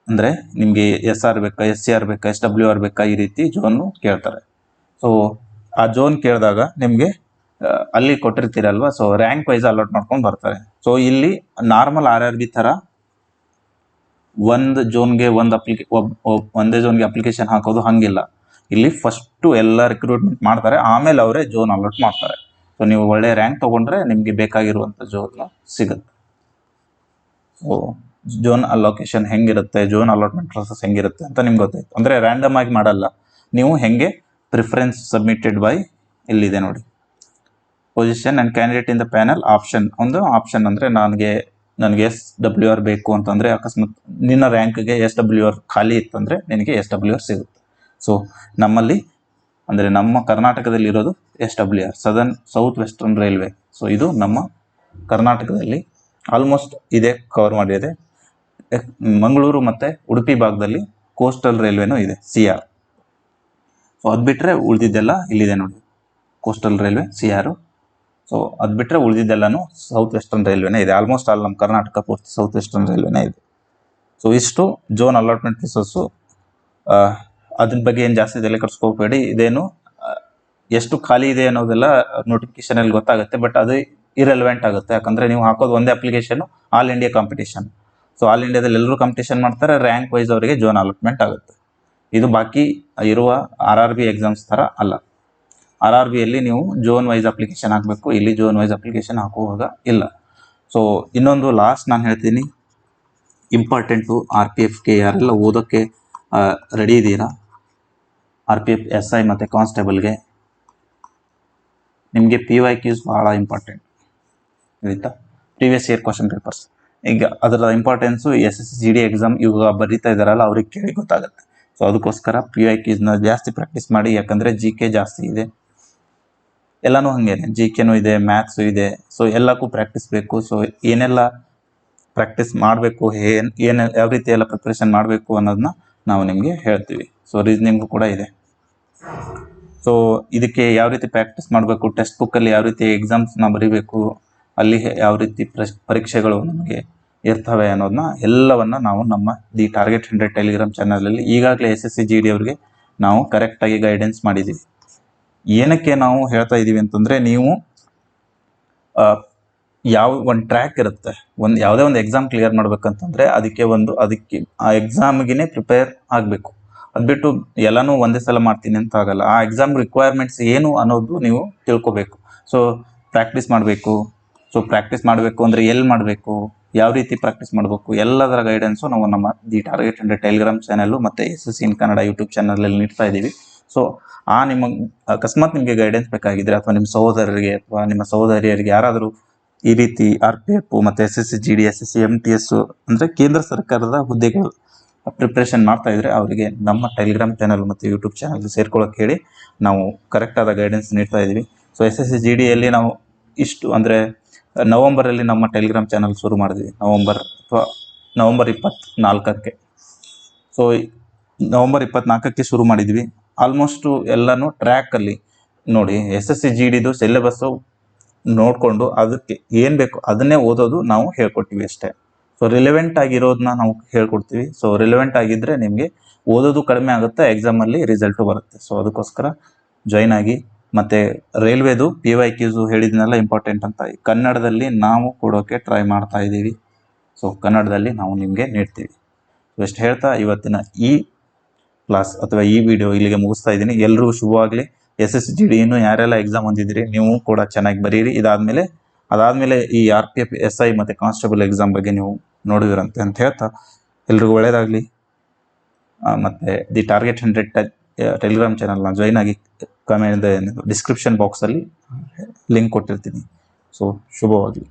A: ಅಂದರೆ ನಿಮಗೆ ಎಸ್ ಆರ್ ಬೇಕಾ ಎಸ್ ಸಿ ಆರ್ ಬೇಕಾ ಎಸ್ ಡಬ್ಲ್ಯೂ ಆರ್ ಬೇಕಾ, ಈ ರೀತಿ ಝೋನು ಕೇಳ್ತಾರೆ. ಸೊ ಆ ಝೋನ್ ಕೇಳಿದಾಗ ನಿಮಗೆ ಅಲ್ಲಿ ಕೊಟ್ಟಿರ್ತೀರಲ್ವ? ಸೊ ರ್ಯಾಂಕ್ ವೈಸ್ ಅಲಾಟ್ ಮಾಡ್ಕೊಂಡು ಬರ್ತಾರೆ. ಸೊ ಇಲ್ಲಿ ನಾರ್ಮಲ್ ಆರ್ ಆರ್ ಬಿ ಥರ ಒಂದು ಝೋನ್ಗೆ ಒಂದು ಅಪ್ಲಿಕೆ ಒಂದೇ ಝೋನ್ಗೆ ಅಪ್ಲಿಕೇಶನ್ ಹಾಕೋದು ಹಂಗಿಲ್ಲ. ಇಲ್ಲಿ ಫಸ್ಟು ಎಲ್ಲ ರಿಕ್ರೂಟ್ಮೆಂಟ್ ಮಾಡ್ತಾರೆ, ಆಮೇಲೆ ಅವರೇ ಝೋನ್ ಅಲಾಟ್ ಮಾಡ್ತಾರೆ. ಸೊ ನೀವು ಒಳ್ಳೆ ರ್ಯಾಂಕ್ ತೊಗೊಂಡ್ರೆ ನಿಮಗೆ ಬೇಕಾಗಿರುವಂಥ ಜೋನ್ ಸಿಗುತ್ತೆ. ಸೊ ಜೋನ್ ಅಲೋಕೇಶನ್ ಹೆಂಗಿರುತ್ತೆ ಜೋನ್ ಅಲಾಟ್ಮೆಂಟ್ ಪ್ರೊಸೆಸ್ ಹೆಂಗಿರುತ್ತೆ ಅಂತ ನಿಮ್ಗೆ ಗೊತ್ತಾಯ್ತು. ಅಂದರೆ ರ್ಯಾಂಡಮ್ ಆಗಿ ಮಾಡಲ್ಲ. ನೀವು ಹೆಂಗೆ ಪ್ರಿಫರೆನ್ಸ್ ಸಬ್ಮಿಟೆಡ್ ಬೈ ಇಲ್ಲಿದೆ ನೋಡಿ. Position and candidate in the panel option ಒಂದು ಆಪ್ಷನ್ ಅಂದರೆ ನನಗೆ ನನಗೆ ಎಸ್ ಡಬ್ಲ್ಯೂ ಆರ್ ಬೇಕು ಅಂತಂದರೆ ಅಕಸ್ಮಾತ್ ನಿನ್ನ ರ್ಯಾಂಕ್ಗೆ ಎಸ್ ಡಬ್ಲ್ಯೂ ಆರ್ ಖಾಲಿ ಇತ್ತಂದರೆ ನಿನಗೆ ಎಸ್ ಡಬ್ಲ್ಯೂ ಆರ್ ಸಿಗುತ್ತೆ. ಸೊ ನಮ್ಮಲ್ಲಿ ಅಂದರೆ ನಮ್ಮ ಕರ್ನಾಟಕದಲ್ಲಿ ಇರೋದು S W R southern south western railway so ಇದು ನಮ್ಮ ಕರ್ನಾಟಕದಲ್ಲಿ ಆಲ್ಮೋಸ್ಟ್ ಇದೇ ಕವರ್ ಮಾಡಿದೆ. ಮಂಗಳೂರು ಮತ್ತು ಉಡುಪಿ ಭಾಗದಲ್ಲಿ ಕೋಸ್ಟಲ್ ರೈಲ್ವೆನೂ ಇದೆ ಸಿ ಆರ್ ಸೊ ಅದು ಬಿಟ್ಟರೆ ಉಳಿದಿದ್ದೆಲ್ಲ ಇಲ್ಲಿದೆ ನೋಡಿ coastal railway C R so ಅದು ಬಿಟ್ಟರೆ ಉಳಿದಿದ್ದೆಲ್ಲನೂ ಸೌತ್ ವೆಸ್ಟರ್ನ್ ರೈಲ್ವೆನೇ ಇದೆ. ಆಲ್ಮೋಸ್ಟ್ ಆಲ್ ನಮ್ಮ ಕರ್ನಾಟಕ ಪೂರ್ತಿ ಸೌತ್ ವೆಸ್ಟರ್ನ್ ರೈಲ್ವೆನೇ ಇದೆ. ಸೊ ಇಷ್ಟು ಜೋನ್ ಅಲಾಟ್ಮೆಂಟ್ ಪ್ರೊಸೆಸ್ಸು ಅದ್ರ ಬಗ್ಗೆ ಏನು ಜಾಸ್ತಿ ತಲೆ ಕಟ್ಸ್ಕೋಬೇಡಿ ಇದೇನು ಎಷ್ಟು ಖಾಲಿ ಇದೆ ಅನ್ನೋದೆಲ್ಲ ನೋಟಿಫಿಕೇಶನ್ ಅಲ್ಲಿ ಗೊತ್ತಾಗುತ್ತೆ ಬಟ್ ಅದು ಇರೆಲೆವೆಂಟ್ ಆಗುತ್ತೆ. ಯಾಕಂದ್ರೆ ನೀವು ಹಾಕೋದು ಒಂದೇ application all India competition so all ಇಂಡಿಯಾದಲ್ಲಿ ಎಲ್ಲರೂ ಕಾಂಪಿಟೇಷನ್ ಮಾಡ್ತಾರೆ ರ್ಯಾಂಕ್ ವೈಸ್ ಅವರಿಗೆ ಜೋನ್ ಅಲಾಟ್ಮೆಂಟ್ ಆಗುತ್ತೆ. ಇದು ಬಾಕಿ ಇರುವ ಆರ್ ಆರ್ ಬಿ ಎಕ್ಸಾಮ್ಸ್ ಥರ ಅಲ್ಲ. ಆರ್ ಆರ್ ಬಿಯಲ್ಲಿ ನೀವು ಜೋನ್ ವೈಸ್ ಅಪ್ಲಿಕೇಶನ್ ಹಾಕಬೇಕು, ಇಲ್ಲಿ ಜೋನ್ ವೈಸ್ ಅಪ್ಲಿಕೇಶನ್ ಹಾಕುವಾಗ ಇಲ್ಲ. ಸೊ ಇನ್ನೊಂದು ಲಾಸ್ಟ್ ನಾನು ಹೇಳ್ತೀನಿ. ಇಂಪಾರ್ಟೆಂಟು ಆರ್ ಪಿ ಎಫ್ಗೆ ಯಾರೆಲ್ಲ ಓದೋಕ್ಕೆ ರೆಡಿ ಇದ್ದೀರಾ R P F S I ಮತ್ತು ಕಾನ್ಸ್ಟೇಬಲ್ಗೆ ನಿಮಗೆ ಪಿ ವೈ ಕ್ಯೂಸ್ ಭಾಳ ಇಂಪಾರ್ಟೆಂಟ್, ಆಯಿತಾ? Previous year question papers. ಈಗ ಅದರ importance S S G D exam ಇವಾಗ ಬರೀತಾ ಇದ್ದಾರಲ್ಲ, ಅವ್ರಿಗೆ ಕೇಳಿ ಗೊತ್ತಾಗುತ್ತೆ. ಸೊ ಅದಕ್ಕೋಸ್ಕರ ಪಿ ವೈ ಕ್ಯೂಸ್ನ ಜಾಸ್ತಿ ಪ್ರಾಕ್ಟೀಸ್ ಮಾಡಿ, ಯಾಕಂದರೆ ಜಿ ಕೆ ಜಾಸ್ತಿ ಇದೆ. ಎಲ್ಲನೂ ಹಾಗೇನೆ. ಜಿ ಕೆನೂ ಇದೆ, ಮ್ಯಾಥ್ಸು ಇದೆ. ಸೊ ಎಲ್ಲಕ್ಕೂ ಪ್ರಾಕ್ಟೀಸ್ ಬೇಕು. ಸೊ ಏನೆಲ್ಲ ಪ್ರಾಕ್ಟೀಸ್ ಮಾಡಬೇಕು, ಏನು ಏನು ಯಾವ ರೀತಿ ಎಲ್ಲ ಪ್ರಿಪ್ರೇಷನ್ ಮಾಡಬೇಕು ಅನ್ನೋದನ್ನ ನಾವು ನಿಮಗೆ ಹೇಳ್ತೀವಿ. ಸೊ ರೀಸನಿಂಗು ಕೂಡ ಇದೆ. ಸೊ ಇದಕ್ಕೆ ಯಾವ ರೀತಿ ಪ್ರಾಕ್ಟೀಸ್ ಮಾಡಬೇಕು? ಟೆಕ್ಸ್ಟ್ ಬುಕ್ಕಲ್ಲಿ ಯಾವ ರೀತಿ ಎಕ್ಸಾಮ್ಸ್ನ ಬರೀಬೇಕು? ಅಲ್ಲಿ ಯಾವ ರೀತಿ ಪರೀಕ್ಷೆಗಳು ನಮಗೆ ಇರ್ತವೆ ಅನ್ನೋದನ್ನ ಎಲ್ಲವನ್ನ ನಾವು ನಮ್ಮ ದಿ ಟಾರ್ಗೆಟ್ ಹಂಡ್ರೆಡ್ ಟೆಲಿಗ್ರಾಮ್ ಚಾನಲಲ್ಲಿ ಈಗಾಗಲೇ S S C G D ಅವರಿಗೆ ನಾವು ಕರೆಕ್ಟಾಗಿ ಗೈಡೆನ್ಸ್ ಮಾಡಿದ್ದೀವಿ. ಏನಕ್ಕೆ ನಾವು ಹೇಳ್ತಾ ಇದ್ದೀವಿ ಅಂತಂದರೆ ನೀವು ಯಾವ ಒಂದು ಟ್ರ್ಯಾಕ್ ಇರುತ್ತೆ, ಒಂದು, ಯಾವುದೇ ಒಂದು ಎಕ್ಸಾಮ್ ಕ್ಲಿಯರ್ ಮಾಡ್ಬೇಕಂತಂದರೆ ಅದಕ್ಕೆ ಒಂದು, ಅದಕ್ಕೆ ಆ ಎಕ್ಸಾಮ್ಗೆ ಪ್ರಿಪೇರ್ ಆಗಬೇಕು. ಅದು ಬಿಟ್ಟು ಎಲ್ಲನೂ ಒಂದೇ ಸಲ ಮಾಡ್ತೀನಿ ಅಂತ ಆಗಲ್ಲ. ಆ ಎಕ್ಸಾಮ್ ರಿಕ್ವೈರ್ಮೆಂಟ್ಸ್ ಏನು ಅನ್ನೋದು ನೀವು ತಿಳ್ಕೊಬೇಕು. ಸೊ ಪ್ರಾಕ್ಟೀಸ್ ಮಾಡಬೇಕು. ಸೊ ಪ್ರಾಕ್ಟೀಸ್ ಮಾಡಬೇಕು ಅಂದರೆ ಎಲ್ಲಿ ಮಾಡಬೇಕು? ಯಾವ ರೀತಿ ಪ್ರಾಕ್ಟೀಸ್ ಮಾಡಬೇಕು? ಎಲ್ಲದರ ಗೈಡೆನ್ಸು ನಾವು ನಮ್ಮ the target and Telegram channel ಮತ್ತು S S in Kannada YouTube ಚಾನಲಲ್ಲಿ ನೀಡ್ತಾ ಇದ್ದೀವಿ. ಸೊ ಆ ನಿಮ್ಮ ಅಕಸ್ಮಾತ್ ನಿಮಗೆ ಗೈಡೆನ್ಸ್ ಬೇಕಾಗಿದ್ದರೆ ಅಥವಾ ನಿಮ್ಮ ಸಹೋದರರಿಗೆ ಅಥವಾ ನಿಮ್ಮ ಸಹೋದರಿಯರಿಗೆ ಯಾರಾದರೂ ಈ ರೀತಿ ಆರ್ ಪಿ ಎಫ್ ಮತ್ತು S S C G D S S C M T S ಅಂದರೆ ಕೇಂದ್ರ ಸರ್ಕಾರದ ಹುದ್ದೆಗಳು ಪ್ರಿಪ್ರೇಷನ್ ಮಾಡ್ತಾ ಇದ್ರೆ ಅವರಿಗೆ ನಮ್ಮ ಟೆಲಿಗ್ರಾಮ್ ಚಾನಲ್ ಮತ್ತು ಯೂಟ್ಯೂಬ್ ಚಾನಲ್ ಸೇರ್ಕೊಳ್ಳೋಕೆ ಹೇಳಿ ನಾವು ಕರೆಕ್ಟಾದ ಗೈಡೆನ್ಸ್ ನೀಡ್ತಾ ಇದ್ದೀವಿ. So S S C G ಡಿಯಲ್ಲಿ ನಾವು ಇಷ್ಟು ಅಂದರೆ ನವಂಬರಲ್ಲಿ ನಮ್ಮ ಟೆಲಿಗ್ರಾಮ್ ಚಾನಲ್ ಶುರು ಮಾಡಿದ್ವಿ. ನವಂಬರ್ ಅಥವಾ ನವಂಬರ್ ಇಪ್ಪತ್ತ್ನಾಲ್ಕಕ್ಕೆ ಸೊ ನವಂಬರ್ ಇಪ್ಪತ್ನಾಲ್ಕಕ್ಕೆ ಶುರು ಮಾಡಿದ್ವಿ. ಆಲ್ಮೋಸ್ಟು ಎಲ್ಲನೂ ಟ್ರ್ಯಾಕಲ್ಲಿ ನೋಡಿ ಎಸ್ ಎಸ್ ಸಿ ಜಿ ಡಿದು ಸಿಲೆಬಸ್ಸು ನೋಡಿಕೊಂಡು ಅದಕ್ಕೆ ಏನು ಬೇಕು ಅದನ್ನೇ ಓದೋದು ನಾವು ಹೇಳ್ಕೊಟ್ಟಿವಿ ಅಷ್ಟೇ. ಸೊ ರಿಲೆವೆಂಟ್ ಆಗಿರೋದನ್ನ ನಾವು ಹೇಳ್ಕೊಡ್ತೀವಿ. ಸೊ ರಿಲೆವೆಂಟ್ ಆಗಿದ್ದರೆ ನಿಮಗೆ ಓದೋದು ಕಡಿಮೆ ಆಗುತ್ತೆ ಎಕ್ಸಾಮಲ್ಲಿ ರಿಸಲ್ಟು ಬರುತ್ತೆ. ಸೊ ಅದಕ್ಕೋಸ್ಕರ ಜಾಯ್ನ್ ಆಗಿ ಮತ್ತು ರೈಲ್ವೇದು ಪಿ ವೈ ಕ್ಯೂಸು ಹೇಳಿದ್ನೆಲ್ಲ ಇಂಪಾರ್ಟೆಂಟ್ ಅಂತ ಕನ್ನಡದಲ್ಲಿ ನಾವು ಕೊಡೋಕ್ಕೆ ಟ್ರೈ ಮಾಡ್ತಾ ಇದ್ದೀವಿ. ಸೊ ಕನ್ನಡದಲ್ಲಿ ನಾವು ನಿಮಗೆ ನೀಡ್ತೀವಿ. ಎಷ್ಟು ಹೇಳ್ತಾ ಇವತ್ತಿನ ಈ ಕ್ಲಾಸ್ ಅಥವಾ ಈ ವಿಡಿಯೋ ಇಲ್ಲಿಗೆ ಮುಗಿಸ್ತಾ ಇದ್ದೀನಿ. ಎಲ್ಲರೂ ಶುಭವಾಗಲಿ. ಎಸ್ ಎಸ್ ಜಿ ಡಿ ಇನ್ನು ಯಾರೆಲ್ಲ ಎಕ್ಸಾಮ್ ಹೊಂದಿದ್ದೀರಿ ನೀವು ಕೂಡ ಚೆನ್ನಾಗಿ ಬರೀರಿ. ಇದಾದಮೇಲೆ, ಅದಾದಮೇಲೆ ಈ R P F S I ಮತ್ತು ಕಾನ್ಸ್ಟೇಬಲ್ ಎಕ್ಸಾಮ್ ಬಗ್ಗೆ ನೀವು ನೋಡಿದಿರಂತೆ ಅಂತ ಹೇಳ್ತಾ, ಎಲ್ರಿಗೂ ಒಳ್ಳೆಯದಾಗಲಿ ಮತ್ತು ದಿ ಟಾರ್ಗೆಟ್ ಹಂಡ್ರೆಡ್ ಟೆಲಿಗ್ರಾಮ್ ಚಾನಲ್ನ ಜಾಯ್ನ್ ಆಗಿ ಕಮೆಂಟ್ ಡಿಸ್ಕ್ರಿಪ್ಷನ್ ಬಾಕ್ಸಲ್ಲಿ ಲಿಂಕ್ ಕೊಟ್ಟಿರ್ತೀನಿ. ಸೊ ಶುಭವಾಗಲಿ.